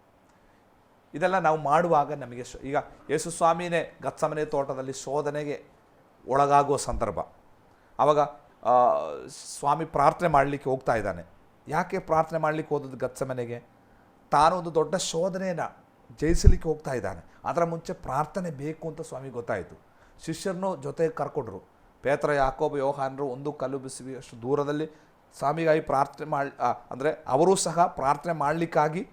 [SPEAKER 2] ಇದೆಲ್ಲ ನಾವು ಮಾಡುವಾಗ ನಮಗೆ ಈಗ ಯೇಸು ಸ್ವಾಮಿನೇ ಗತ್ಸಮನೆ ತೋಟದಲ್ಲಿ ಶೋಧನೆಗೆ ಒಳಗಾಗುವ ಸಂದರ್ಭ. ಆವಾಗ ಸ್ವಾಮಿ ಪ್ರಾರ್ಥನೆ ಮಾಡಲಿಕ್ಕೆ ಹೋಗ್ತಾ ಇದ್ದಾನೆ. ಯಾಕೆ ಪ್ರಾರ್ಥನೆ ಮಾಡಲಿಕ್ಕೆ ಹೋದದ್ದು ಗತ್ಸಮನೆಗೆ? ತಾನು ಒಂದು ದೊಡ್ಡ ಶೋಧನೆಯನ್ನು ಜಯಿಸಲಿಕ್ಕೆ ಹೋಗ್ತಾ ಇದ್ದಾನೆ. ಅದರ ಮುಂಚೆ ಪ್ರಾರ್ಥನೆ ಬೇಕು ಅಂತ ಸ್ವಾಮಿ ಗೊತ್ತಾಯಿತು. ಶಿಷ್ಯರನ್ನು ಜೊತೆಗೆ ಕರ್ಕೊಂಡ್ರು. ಪೇತ್ರ, ಯಾಕೋಬ, ಯೋಹಾನರು ಒಂದು ಕಲ್ಲು ಬಿಸಿವಿ ಅಷ್ಟು ದೂರದಲ್ಲಿ ಸ್ವಾಮಿಗಾಗಿ ಪ್ರಾರ್ಥನೆ ಮಾಡಿ ಅಂದರೆ ಅವರೂ ಸಹ ಪ್ರಾರ್ಥನೆ ಮಾಡಲಿಕ್ಕಾಗಿ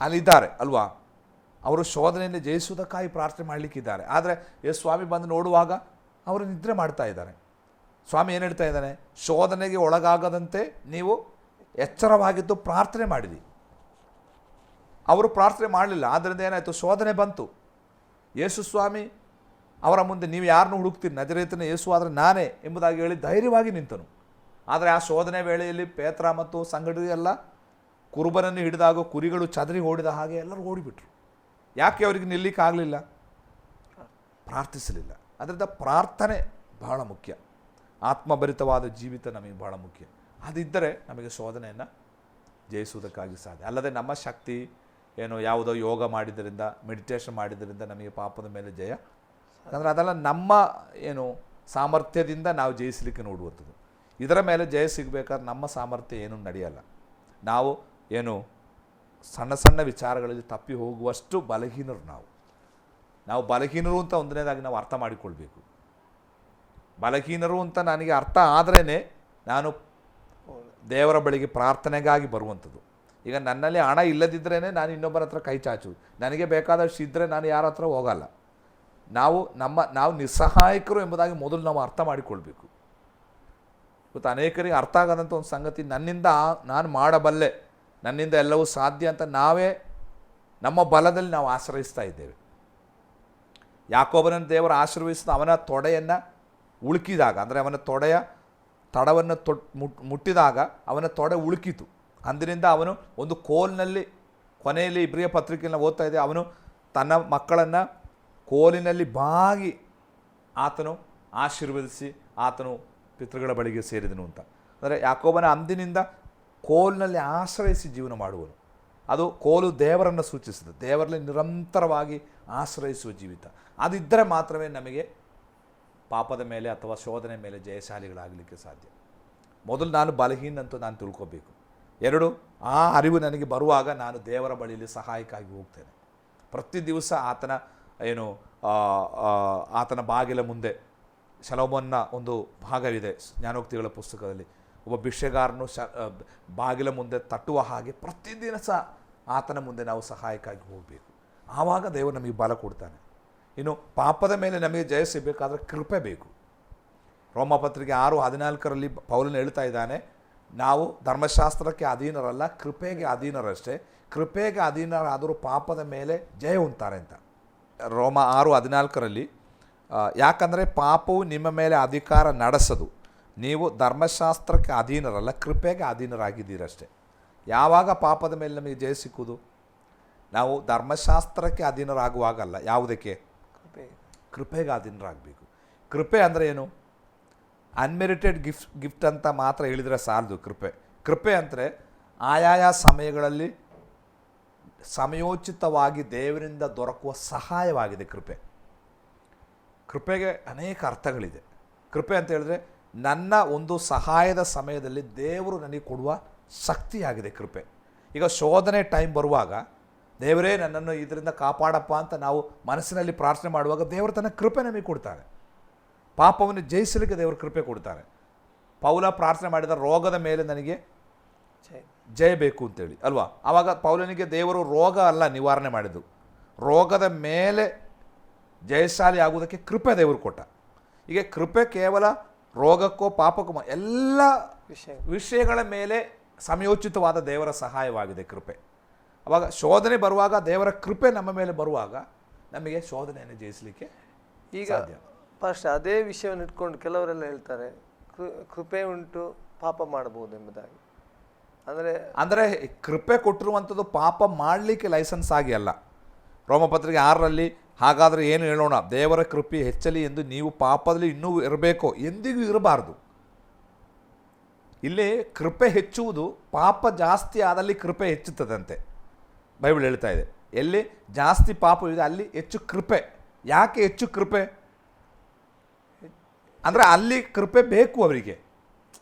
[SPEAKER 2] ಅಲ್ಲಿದ್ದಾರೆ ಅಲ್ವಾ? ಅವರು ಶೋಧನೆಯನ್ನು ಜಯಿಸುವುದಕ್ಕಾಗಿ ಪ್ರಾರ್ಥನೆ ಮಾಡಲಿಕ್ಕಿದ್ದಾರೆ. ಆದರೆ ಎಸ್ ಸ್ವಾಮಿ ಬಂದು ನೋಡುವಾಗ ಅವರು ನಿದ್ರೆ ಮಾಡ್ತಾ ಇದ್ದಾರೆ. ಸ್ವಾಮಿ ಏನು ಹೇಳ್ತಾ ಇದ್ದಾನೆ? ಶೋಧನೆಗೆ ಒಳಗಾಗದಂತೆ ನೀವು ಎಚ್ಚರವಾಗಿದ್ದು ಪ್ರಾರ್ಥನೆ ಮಾಡಿರಿ. ಅವರು ಪ್ರಾರ್ಥನೆ ಮಾಡಲಿಲ್ಲ. ಆದ್ದರಿಂದ ಏನಾಯಿತು? ಶೋಧನೆ ಬಂತು. ಯೇಸು ಸ್ವಾಮಿ, ಅವರ ಮುಂದೆ ನೀವು ಯಾರನ್ನು ಹುಡುಕ್ತೀರಿ? ನಜರೇತನ ಯೇಸು ಆದರೆ ನಾನೇ ಎಂಬುದಾಗಿ ಹೇಳಿ ಧೈರ್ಯವಾಗಿ ನಿಂತನು. ಆದರೆ ಆ ಶೋಧನೆ ವೇಳೆಯಲ್ಲಿ ಪೇತ್ರ ಮತ್ತು ಎಲ್ಲ ಕುರುಬನನ್ನು ಹಿಡಿದಾಗ, ಕುರಿಗಳು ಚದರಿ ಓಡಿದ ಹಾಗೆ ಎಲ್ಲರೂ ಓಡಿಬಿಟ್ರು. ಯಾಕೆ ಅವರಿಗೆ ನಿಲ್ಲಿಕ್ಕಾಗಲಿಲ್ಲ ಪ್ರಾರ್ಥಿಸಲಿಲ್ಲ. ಅದರಿಂದ ಪ್ರಾರ್ಥನೆ ಬಹಳ ಮುಖ್ಯ. ಆತ್ಮಭರಿತವಾದ ಜೀವಿತ ನಮಗೆ ಬಹಳ ಮುಖ್ಯ. ಅದಿದ್ದರೆ ನಮಗೆ ಶೋಧನೆಯನ್ನು ಜಯಿಸುವುದಕ್ಕಾಗಿ ಸಾಧ್ಯ. ಅಲ್ಲದೆ ನಮ್ಮ ಶಕ್ತಿ ಏನು ಯಾವುದೋ ಯೋಗ ಮಾಡಿದ್ದರಿಂದ ಮೆಡಿಟೇಷನ್ ಮಾಡಿದ್ದರಿಂದ ನಮಗೆ ಪಾಪದ ಮೇಲೆ ಜಯ. ಯಾಕಂದರೆ ಅದೆಲ್ಲ ನಮ್ಮ ಏನು ಸಾಮರ್ಥ್ಯದಿಂದ ನಾವು ಜಯಿಸಲಿಕ್ಕೆ ನೋಡುವಂಥದ್ದು ಇದರ ಮೇಲೆ ಜಯ ಸಿಗಬೇಕಾದ್ರೆ ನಮ್ಮ ಸಾಮರ್ಥ್ಯ ಏನೂ ನಡೆಯಲ್ಲ. ನಾವು ಏನು ಸಣ್ಣ ಸಣ್ಣ ವಿಚಾರಗಳಲ್ಲಿ ತಪ್ಪಿ ಹೋಗುವಷ್ಟು ಬಲಹೀನರು ನಾವು. ನಾವು ಬಲಹೀನರು ಅಂತ ಒಂದನೇದಾಗಿ ನಾವು ಅರ್ಥ ಮಾಡಿಕೊಳ್ಬೇಕು. ಬಲಹೀನರು ಅಂತ ನನಗೆ ಅರ್ಥ ಆದ್ರೇ ನಾನು ದೇವರ ಬಳಿಗೆ ಪ್ರಾರ್ಥನೆಗಾಗಿ ಬರುವಂಥದ್ದು. ಈಗ ನನ್ನಲ್ಲಿ ಹಣ ಇಲ್ಲದಿದ್ದರೇ ನಾನು ಇನ್ನೊಬ್ಬರ ಹತ್ರ ಕೈ ಚಾಚು. ನನಗೆ ಬೇಕಾದಷ್ಟು ಇದ್ದರೆ ನಾನು ಯಾರ ಹತ್ರ ಹೋಗಲ್ಲ. ನಾವು ನಮ್ಮ, ನಾವು ನಿಸ್ಸಹಾಯಕರು ಎಂಬುದಾಗಿ ಮೊದಲು ನಾವು ಅರ್ಥ ಮಾಡಿಕೊಳ್ಬೇಕು. ಇವತ್ತು ಅನೇಕರಿಗೆ ಅರ್ಥ ಆಗದಂಥ ಒಂದು ಸಂಗತಿ, ನನ್ನಿಂದ ನಾನು ಮಾಡಬಲ್ಲೆ, ನನ್ನಿಂದ ಎಲ್ಲವೂ ಸಾಧ್ಯ ಅಂತ ನಾವೇ ನಮ್ಮ ಬಲದಲ್ಲಿ ನಾವು ಆಶ್ರಯಿಸ್ತಾ ಇದ್ದೇವೆ. ಯಾಕೋಬನನ್ನು ದೇವರು ಆಶೀರ್ವದಿಸಿದ ಅವನ ತೊಡೆಯನ್ನು ಉಳುಕಿದಾಗ, ಅಂದರೆ ಅವನ ತೊಡೆಯ ತಡವನ್ನು ತೊಟ್, ಮುಟ್, ಮುಟ್ಟಿದಾಗ ಅವನ ತೊಡೆ ಉಳುಕಿತು. ಅಂದಿನಿಂದ ಅವನು ಒಂದು ಕೋಲ್ನಲ್ಲಿ, ಕೊನೆಯಲ್ಲಿ ಇಬ್ರಿಯ ಪತ್ರಿಕೆಯನ್ನು ಓದ್ತಾ ಇದ್ದೆ. ಅವನು ತನ್ನ ಮಕ್ಕಳನ್ನು ಕೋಲಿನಲ್ಲಿ ಬಾಗಿ ಆತನು ಆಶೀರ್ವದಿಸಿ ಆತನು ಪಿತೃಗಳ ಬಳಿಗೆ ಸೇರಿದನು ಅಂತ. ಅಂದರೆ ಯಾಕೋಬನ ಅಂದಿನಿಂದ ಕೋಲಿನಲ್ಲಿ ಆಶ್ರಯಿಸಿ ಜೀವನ ಮಾಡುವನು. ಅದು ಕೋಲು ದೇವರನ್ನು ಸೂಚಿಸುತ್ತದೆ ದೇವರಲ್ಲಿ ನಿರಂತರವಾಗಿ ಆಶ್ರಯಿಸುವ ಜೀವಿತ. ಅದಿದ್ದರೆ ಮಾತ್ರವೇ ನಮಗೆ ಪಾಪದ ಮೇಲೆ ಅಥವಾ ಶೋಧನೆ ಮೇಲೆ ಜಯಶಾಲಿಗಳಾಗಲಿಕ್ಕೆ ಸಾಧ್ಯ. ಮೊದಲು ನಾನು ಬಲಹೀನ ಅಂತ ನಾನು ತಿಳ್ಕೊಬೇಕು. ಎರಡು, ಆ ಅರಿವು ನನಗೆ ಬರುವಾಗ ನಾನು ದೇವರ ಬಳಿಯಲ್ಲಿ ಸಹಾಯಕ್ಕಾಗಿ ಹೋಗ್ತೇನೆ. ಪ್ರತಿ ದಿವಸ ಆತನ, ಏನು ಆತನ ಬಾಗಿಲ ಮುಂದೆ ಶಲೋಮನ್ನ ಒಂದು ಭಾಗವಿದೆ ಜ್ಞಾನೋಕ್ತಿಗಳ ಪುಸ್ತಕದಲ್ಲಿ. ಒಬ್ಬ ಭಿಕ್ಷೆಗಾರನು ಶ ಬಾಗಿಲ ಮುಂದೆ ತಟ್ಟುವ ಹಾಗೆ ಪ್ರತಿದಿನ ಸಹ ಆತನ ಮುಂದೆ ನಾವು ಸಹಾಯಕ್ಕಾಗಿ ಹೋಗಬೇಕು. ಆವಾಗ ದೇವರು ನಮಗೆ ಬಲ ಕೊಡ್ತಾನೆ. ಇನ್ನು ಪಾಪದ ಮೇಲೆ ನಮಗೆ ಜಯ ಸಿಗಬೇಕಾದ್ರೆ ಕೃಪೆ ಬೇಕು. ರೋಮಪತ್ರಿಕೆ ಆರು ಹದಿನಾಲ್ಕರಲ್ಲಿ ಪೌಲನ ಹೇಳ್ತಾ ಇದ್ದಾನೆ ನಾವು ಧರ್ಮಶಾಸ್ತ್ರಕ್ಕೆ ಅಧೀನರಲ್ಲ ಕೃಪೆಗೆ ಅಧೀನರಷ್ಟೇ. ಕೃಪೆಗೆ ಅಧೀನರಾದರೂ ಪಾಪದ ಮೇಲೆ ಜಯ ಉಂಟಾರೆ ಅಂತ. ರೋಮ ಆರು ಹದಿನಾಲ್ಕರಲ್ಲಿ ಯಾಕಂದರೆ ಪಾಪವು ನಿಮ್ಮ ಮೇಲೆ ಅಧಿಕಾರ ನಡೆಸದು. ನೀವು ಧರ್ಮಶಾಸ್ತ್ರಕ್ಕೆ ಅಧೀನರಲ್ಲ ಕೃಪೆಗೆ ಅಧೀನರಾಗಿದ್ದೀರಷ್ಟೇ. ಯಾವಾಗ ಪಾಪದ ಮೇಲೆ ನಮಗೆ ಜಯ ಸಿಕ್ಕುವುದು? ನಾವು ಧರ್ಮಶಾಸ್ತ್ರಕ್ಕೆ ಅಧೀನರಾಗುವಾಗಲ್ಲ. ಯಾವುದಕ್ಕೆ?
[SPEAKER 1] ಕೃಪೆ
[SPEAKER 2] ಕೃಪೆಗೆ ಅಧೀನರಾಗಬೇಕು. ಕೃಪೆ ಅಂದರೆ ಏನು? ಅನ್ಮೆರಿಟೆಡ್ ಗಿಫ್ಟ್ ಗಿಫ್ಟ್ ಅಂತ ಮಾತ್ರ ಹೇಳಿದರೆ ಸಾಲದು ಕೃಪೆ. ಕೃಪೆ ಅಂದರೆ ಆಯಾಯ ಸಮಯಗಳಲ್ಲಿ ಸಮಯೋಚಿತವಾಗಿ ದೇವರಿಂದ ದೊರಕುವ ಸಹಾಯವಾಗಿದೆ ಕೃಪೆ. ಕೃಪೆಗೆ ಅನೇಕ ಅರ್ಥಗಳಿದೆ. ಕೃಪೆ ಅಂತ ಹೇಳಿದ್ರೆ ನನ್ನ ಒಂದು ಸಹಾಯದ ಸಮಯದಲ್ಲಿ ದೇವರು ನನಗೆ ಕೊಡುವ ಶಕ್ತಿಯಾಗಿದೆ ಕೃಪೆ. ಈಗ ಶೋಧನೆ ಟೈಮ್ ಬರುವಾಗ ದೇವರೇ ನನ್ನನ್ನು ಇದರಿಂದ ಕಾಪಾಡಪ್ಪ ಅಂತ ನಾವು ಮನಸ್ಸಿನಲ್ಲಿ ಪ್ರಾರ್ಥನೆ ಮಾಡುವಾಗ ದೇವರು ತನ್ನ ಕೃಪೆ ನಮಗೆ ಕೊಡ್ತಾರೆ ಪಾಪವನ್ನು ಜಯಿಸಲಿಕ್ಕೆ ದೇವರು ಕೃಪೆ ಕೊಡ್ತಾರೆ. ಪೌಲ ಪ್ರಾರ್ಥನೆ ಮಾಡಿದ ರೋಗದ ಮೇಲೆ ನನಗೆ
[SPEAKER 1] ಜಯ.
[SPEAKER 2] ಜಯ ಬೇಕು ಅಂತೇಳಿ ಅಲ್ವಾ? ಆವಾಗ ಪೌಲನಿಗೆ ದೇವರು ರೋಗ ಅಲ್ಲ ನಿವಾರಣೆ ಮಾಡಿದ್ದು. ರೋಗದ ಮೇಲೆ ಜಯಶಾಲಿ ಆಗುವುದಕ್ಕೆ ಕೃಪೆ ದೇವರು ಕೊಟ್ಟ. ಹೀಗೆ ಕೃಪೆ ಕೇವಲ ರೋಗಕ್ಕೋ ಪಾಪಕ್ಕೋ ಎಲ್ಲ
[SPEAKER 1] ವಿಷಯ
[SPEAKER 2] ವಿಷಯಗಳ ಮೇಲೆ ಸಮಯೋಚಿತವಾದ ದೇವರ ಸಹಾಯವಾಗಿದೆ ಕೃಪೆ. ಅವಾಗ ಶೋಧನೆ ಬರುವಾಗ ದೇವರ ಕೃಪೆ ನಮ್ಮ ಮೇಲೆ ಬರುವಾಗ ನಮಗೆ ಶೋಧನೆಯನ್ನು ಜಯಿಸಲಿಕ್ಕೆ
[SPEAKER 1] ಈಗ
[SPEAKER 2] ಸಾಧ್ಯ.
[SPEAKER 1] ಫಸ್ಟ್ ಅದೇ ವಿಷಯವನ್ನು ಇಟ್ಕೊಂಡು ಕೆಲವರೆಲ್ಲ ಹೇಳ್ತಾರೆ ಕೃಪೆ ಉಂಟು, ಪಾಪ ಮಾಡಬಹುದು ಎಂಬುದಾಗಿ. ಅಂದರೆ
[SPEAKER 2] ಅಂದರೆ ಕೃಪೆ ಕೊಟ್ಟಿರುವಂಥದ್ದು ಪಾಪ ಮಾಡಲಿಕ್ಕೆ ಲೈಸೆನ್ಸ್ ಆಗಿ ಅಲ್ಲ. ರೋಮಪತ್ರಿಕೆ ಆರರಲ್ಲಿ ಹಾಗಾದರೆ ಏನು ಹೇಳೋಣ? ದೇವರ ಕೃಪೆ ಹೆಚ್ಚಲಿ ಎಂದು ನೀವು ಪಾಪದಲ್ಲಿ ಇನ್ನೂ ಇರಬೇಕು ಎಂದಿಗೂ ಇರಬಾರ್ದು. ಇಲ್ಲಿ ಕೃಪೆ ಹೆಚ್ಚುವುದು ಪಾಪ ಜಾಸ್ತಿ ಆದಲ್ಲಿ ಕೃಪೆ ಹೆಚ್ಚುತ್ತದಂತೆ. ಬೈಬಲ್ ಹೇಳ್ತಾ ಇದೆ, ಎಲ್ಲಿ ಜಾಸ್ತಿ ಪಾಪವಿದೆ ಅಲ್ಲಿ ಹೆಚ್ಚು ಕೃಪೆ. ಯಾಕೆ ಹೆಚ್ಚು ಕೃಪೆ? ಅಂದರೆ ಅಲ್ಲಿ ಕೃಪೆ ಬೇಕು ಅವರಿಗೆ.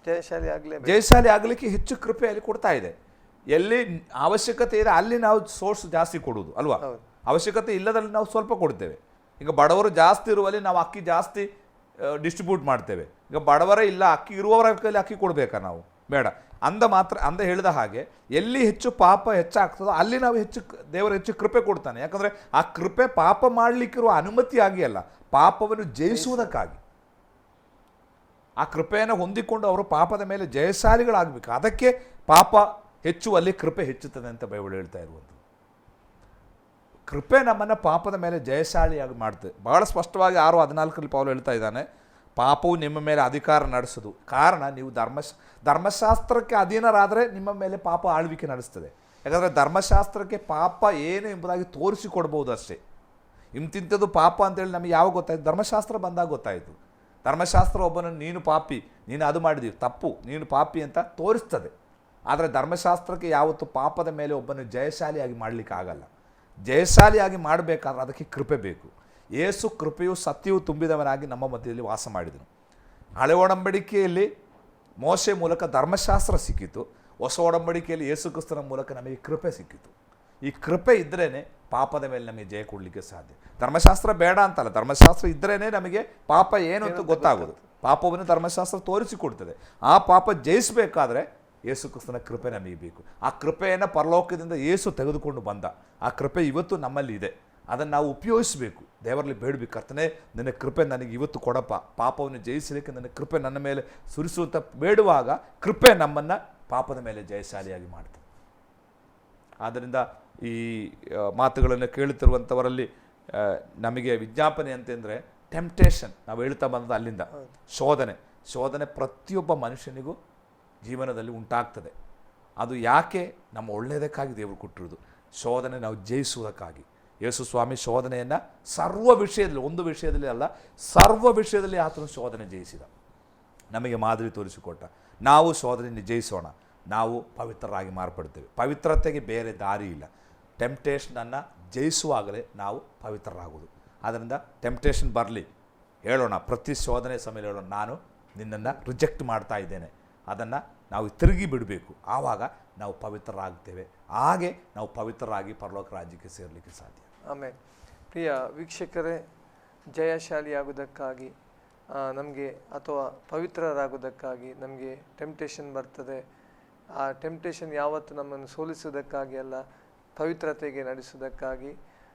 [SPEAKER 1] ಜಯಶಾಲಿ ಆಗಲಿ
[SPEAKER 2] ಜಯಶಾಲಿ ಆಗಲಿಕ್ಕೆ ಹೆಚ್ಚು ಕೃಪೆ ಅಲ್ಲಿ ಕೊಡ್ತಾ ಇದೆ. ಎಲ್ಲಿ ಅವಶ್ಯಕತೆ ಇದೆ ಅಲ್ಲಿ ನಾವು ಸೋರ್ಸ್ ಜಾಸ್ತಿ ಕೊಡುವುದು ಅಲ್ವಾ. ಅವಶ್ಯಕತೆ ಇಲ್ಲದಲ್ಲಿ ನಾವು ಸ್ವಲ್ಪ ಕೊಡ್ತೇವೆ. ಈಗ ಬಡವರು ಜಾಸ್ತಿ ಇರುವಲ್ಲಿ ನಾವು ಅಕ್ಕಿ ಜಾಸ್ತಿ ಡಿಸ್ಟ್ರಿಬ್ಯೂಟ್ ಮಾಡ್ತೇವೆ. ಈಗ ಬಡವರೇ ಇಲ್ಲ ಅಕ್ಕಿ ಇರುವವರ ಕೈಲಿ ಅಕ್ಕಿ ಕೊಡಬೇಕಾ ನಾವು? ಬೇಡ. ಅಂದ ಮಾತ್ರ ಅಂದ ಹೇಳಿದ ಹಾಗೆ ಎಲ್ಲಿ ಹೆಚ್ಚು ಪಾಪ ಹೆಚ್ಚಾಗ್ತದೋ ಅಲ್ಲಿ ನಾವು ಹೆಚ್ಚು ದೇವರು ಹೆಚ್ಚು ಕೃಪೆ ಕೊಡ್ತಾನೆ. ಯಾಕಂದರೆ ಆ ಕೃಪೆ ಪಾಪ ಮಾಡಲಿಕ್ಕಿರುವ ಅನುಮತಿಯಾಗಿ ಅಲ್ಲ ಪಾಪವನ್ನು ಜಯಿಸುವುದಕ್ಕಾಗಿ. ಆ ಕೃಪೆಯನ್ನು ಹೊಂದಿಕೊಂಡು ಅವರು ಪಾಪದ ಮೇಲೆ ಜಯಶಾಲಿಗಳಾಗಬೇಕು. ಅದಕ್ಕೆ ಪಾಪ ಹೆಚ್ಚುವಲ್ಲಿ ಕೃಪೆ ಹೆಚ್ಚುತ್ತದೆ ಅಂತ ಬೈಬಲ್ ಹೇಳ್ತಾ ಇರುವಂಥದ್ದು. ಕೃಪೆ ನಮ್ಮನ್ನು ಪಾಪದ ಮೇಲೆ ಜಯಶಾಲಿಯಾಗಿ ಮಾಡ್ತದೆ. ಬಹಳ ಸ್ಪಷ್ಟವಾಗಿ ಆರು ಹದಿನಾಲ್ಕರಲ್ಲಿ ಪಾವಲು ಹೇಳ್ತಾ ಇದ್ದಾನೆ, ಪಾಪವು ನಿಮ್ಮ ಮೇಲೆ ಅಧಿಕಾರ ನಡೆಸೋದು. ಕಾರಣ ನೀವು ಧರ್ಮ ಧರ್ಮಶಾಸ್ತ್ರಕ್ಕೆ ಅಧೀನರಾದರೆ ನಿಮ್ಮ ಮೇಲೆ ಪಾಪ ಆಳ್ವಿಕೆ ನಡೆಸ್ತದೆ. ಯಾಕಂದರೆ ಧರ್ಮಶಾಸ್ತ್ರಕ್ಕೆ ಪಾಪ ಏನು ಎಂಬುದಾಗಿ ತೋರಿಸಿಕೊಡ್ಬೋದು ಅಷ್ಟೇ. ಇಂತಿಂಥದ್ದು ಪಾಪ ಅಂತೇಳಿ ನಮಗೆ ಯಾವಾಗ ಗೊತ್ತಾಯಿತು? ಧರ್ಮಶಾಸ್ತ್ರ ಬಂದಾಗ ಗೊತ್ತಾಯಿತು. ಧರ್ಮಶಾಸ್ತ್ರ ಒಬ್ಬನನ್ನು ನೀನು ಪಾಪಿ, ನೀನು ಅದು ಮಾಡಿದೀವಿ, ತಪ್ಪು, ನೀನು ಪಾಪಿ ಅಂತ ತೋರಿಸ್ತದೆ. ಆದರೆ ಧರ್ಮಶಾಸ್ತ್ರಕ್ಕೆ ಯಾವತ್ತು ಪಾಪದ ಮೇಲೆ ಒಬ್ಬನು ಜಯಶಾಲಿಯಾಗಿ ಮಾಡಲಿಕ್ಕೆ ಆಗಲ್ಲ. ಜಯಶಾಲಿಯಾಗಿ ಮಾಡಬೇಕಾದ್ರೆ ಅದಕ್ಕೆ ಕೃಪೆ ಬೇಕು. ಏಸು ಕೃಪೆಯು ಸತ್ಯವು ತುಂಬಿದವನಾಗಿ ನಮ್ಮ ಮಧ್ಯದಲ್ಲಿ ವಾಸ ಮಾಡಿದನು. ಹಳೆ ಒಡಂಬಡಿಕೆಯಲ್ಲಿ ಮೋಸೆ ಮೂಲಕ ಧರ್ಮಶಾಸ್ತ್ರ ಸಿಕ್ಕಿತು. ಹೊಸ ಒಡಂಬಡಿಕೆಯಲ್ಲಿ ಯೇಸು ಕ್ರಿಸ್ತನ ಮೂಲಕ ನಮಗೆ ಕೃಪೆ ಸಿಕ್ಕಿತು. ಈ ಕೃಪೆ ಇದ್ರೇ ಪಾಪದ ಮೇಲೆ ನಮಗೆ ಜಯ ಕೊಡಲಿಕ್ಕೆ ಸಾಧ್ಯ. ಧರ್ಮಶಾಸ್ತ್ರ ಬೇಡ ಅಂತಲ್ಲ ಧರ್ಮಶಾಸ್ತ್ರ ಇದ್ರೇ ನಮಗೆ ಪಾಪ ಏನು ಅಂತ ಗೊತ್ತಾಗೋದು. ಪಾಪವನ್ನು ಧರ್ಮಶಾಸ್ತ್ರ ತೋರಿಸಿಕೊಡ್ತದೆ. ಆ ಪಾಪ ಜಯಿಸಬೇಕಾದ್ರೆ ಯೇಸು ಕ್ರಿಸ್ತನ ಕೃಪೆ ನಮಗೆ ಬೇಕು. ಆ ಕೃಪೆಯನ್ನು ಪರಲೋಕದಿಂದ ಯೇಸು ತೆಗೆದುಕೊಂಡು ಬಂದ. ಆ ಕೃಪೆ ಇವತ್ತು ನಮ್ಮಲ್ಲಿ ಇದೆ. ಅದನ್ನು ನಾವು ಉಪಯೋಗಿಸಬೇಕು. ದೇವರಲ್ಲಿ ಬೇಡಬೇಕು. ಕರ್ತನೆ ನಿನ್ನ ಕೃಪೆ ನನಗೆ ಇವತ್ತು ಕೊಡಪ್ಪ. ಪಾಪವನ್ನು ಜಯಿಸಲಿಕ್ಕೆ ನನ್ನ ಕೃಪೆ ನನ್ನ ಮೇಲೆ ಸುರಿಸುವಂತ ಬೇಡುವಾಗ ಕೃಪೆ ನಮ್ಮನ್ನು ಪಾಪದ ಮೇಲೆ ಜಯಶಾಲಿಯಾಗಿ ಮಾಡ್ತದೆ. ಆದ್ದರಿಂದ ಈ ಮಾತುಗಳನ್ನು ಕೇಳುತ್ತಿರುವಂಥವರಲ್ಲಿ ನಮಗೆ ವಿಜ್ಞಾಪನೆ ಅಂತಂದರೆ ಟೆಂಪ್ಟೇಷನ್ ನಾವು ಹೇಳ್ತಾ ಬಂದದ್ದು ಅಲ್ಲಿಂದ. ಶೋಧನೆ. ಶೋಧನೆ ಪ್ರತಿಯೊಬ್ಬ ಮನುಷ್ಯನಿಗೂ ಜೀವನದಲ್ಲಿ ಉಂಟಾಗ್ತದೆ. ಅದು ಯಾಕೆ? ನಮ್ಮ ಒಳ್ಳೆಯದಕ್ಕಾಗಿ ದೇವರು ಕೊಟ್ಟಿರೋದು ಶೋಧನೆ ನಾವು ಜಯಿಸುವುದಕ್ಕಾಗಿ. ಯೇಸು ಸ್ವಾಮಿ ಶೋಧನೆಯನ್ನು ಸರ್ವ ವಿಷಯದಲ್ಲಿ, ಒಂದು ವಿಷಯದಲ್ಲಿ ಅಲ್ಲ, ಸರ್ವ ವಿಷಯದಲ್ಲಿ ಆತನು ಶೋಧನೆ ಜಯಿಸಿದ. ನಮಗೆ ಮಾದರಿ ತೋರಿಸಿಕೊಟ್ಟ. ನಾವು ಶೋಧನೆಯನ್ನು ಜಯಿಸೋಣ. ನಾವು ಪವಿತ್ರರಾಗಿ ಮಾರ್ಪಡ್ತೇವೆ ಪವಿತ್ರತೆಗೆ ಬೇರೆ ದಾರಿ ಇಲ್ಲ ಟೆಂಪ್ಟೇಷನನ್ನು ಜಯಿಸುವಾಗಲೇ ನಾವು ಪವಿತ್ರರಾಗುವುದು. ಆದ್ದರಿಂದ ಟೆಂಪ್ಟೇಷನ್ ಬರಲಿ. ಹೇಳೋಣ, ಪ್ರತಿ ಶೋಧನೆ ಸಮಯ ಹೇಳೋಣ. ನಾನು ನಿನ್ನನ್ನು ರಿಜೆಕ್ಟ್ ಮಾಡ್ತಾ ಇದ್ದೇನೆ. ಅದನ್ನು ನಾವು ತಿರುಗಿ ಬಿಡಬೇಕು. ಆವಾಗ ನಾವು ಪವಿತ್ರರಾಗ್ತೇವೆ. ಹಾಗೆ ನಾವು ಪವಿತ್ರರಾಗಿ ಪರಲೋಕ ರಾಜ್ಯಕ್ಕೆ ಸೇರಲಿಕ್ಕೆ ಸಾಧ್ಯ.
[SPEAKER 1] ಆಮೇಲೆ ಪ್ರಿಯ ವೀಕ್ಷಕರೇ, ಜಯಶಾಲಿಯಾಗುವುದಕ್ಕಾಗಿ ನಮಗೆ ಅಥವಾ ಪವಿತ್ರರಾಗುವುದಕ್ಕಾಗಿ ನಮಗೆ ಟೆಂಪ್ಟೇಷನ್ ಬರ್ತದೆ. ಆ ಟೆಂಪ್ಟೇಷನ್ ಯಾವತ್ತು ನಮ್ಮನ್ನು ಸೋಲಿಸುವುದಕ್ಕಾಗಿ ಅಲ್ಲ ಪವಿತ್ರತೆಗೆ ನಡೆಸುವುದಕ್ಕಾಗಿ.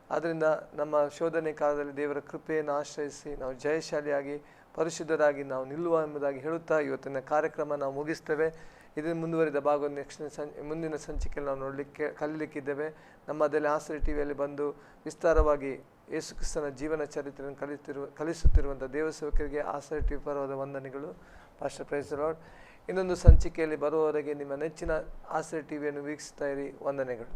[SPEAKER 1] ಆದ್ದರಿಂದ ನಮ್ಮ ಶೋಧನೆ ಕಾಲದಲ್ಲಿ ದೇವರ ಕೃಪೆಯನ್ನು ಆಶ್ರಯಿಸಿ ನಾವು ಜಯಶಾಲಿಯಾಗಿ, ಪರಿಶುದ್ಧರಾಗಿ ನಾವು ನಿಲ್ಲುವ ಎಂಬುದಾಗಿ ಹೇಳುತ್ತಾ ಇವತ್ತಿನ ಕಾರ್ಯಕ್ರಮ ನಾವು ಮುಗಿಸ್ತೇವೆ. ಇದನ್ನು ಮುಂದುವರಿದ ಭಾಗವನ್ನು ನೆಕ್ಸ್ಟ್ ಮುಂದಿನ ಸಂಚಿಕೆಯಲ್ಲಿ ನಾವು ನೋಡಲಿಕ್ಕೆ, ಕಲೀಲಿಕ್ಕಿದ್ದೇವೆ. ನಮ್ಮದಲ್ಲಿ ಆಸರೆ ಟಿ ವಿಯಲ್ಲಿ ಬಂದು ವಿಸ್ತಾರವಾಗಿ ಯೇಸು ಕ್ರಿಸ್ತನ ಜೀವನ ಚರಿತ್ರೆಯನ್ನು ಕಲಿತಿರುವ, ಕಲಿಸುತ್ತಿರುವಂಥ ದೇವಸೇವಕರಿಗೆ ಆಸರೆ ಟಿ ಪರವಾದ ವಂದನೆಗಳು. ಪಾಸ್ಟರ್ ಪ್ರೈಸ್ ಲಾರ್ಡ್ ಇನ್ನೊಂದು ಸಂಚಿಕೆಯಲ್ಲಿ ಬರುವವರೆಗೆ ನಿಮ್ಮ ನೆಚ್ಚಿನ ಆಸರೆ ಟಿ ವಿಯನ್ನು ವೀಕ್ಷಿಸ್ತಾ ಇರಿ. ವಂದನೆಗಳು.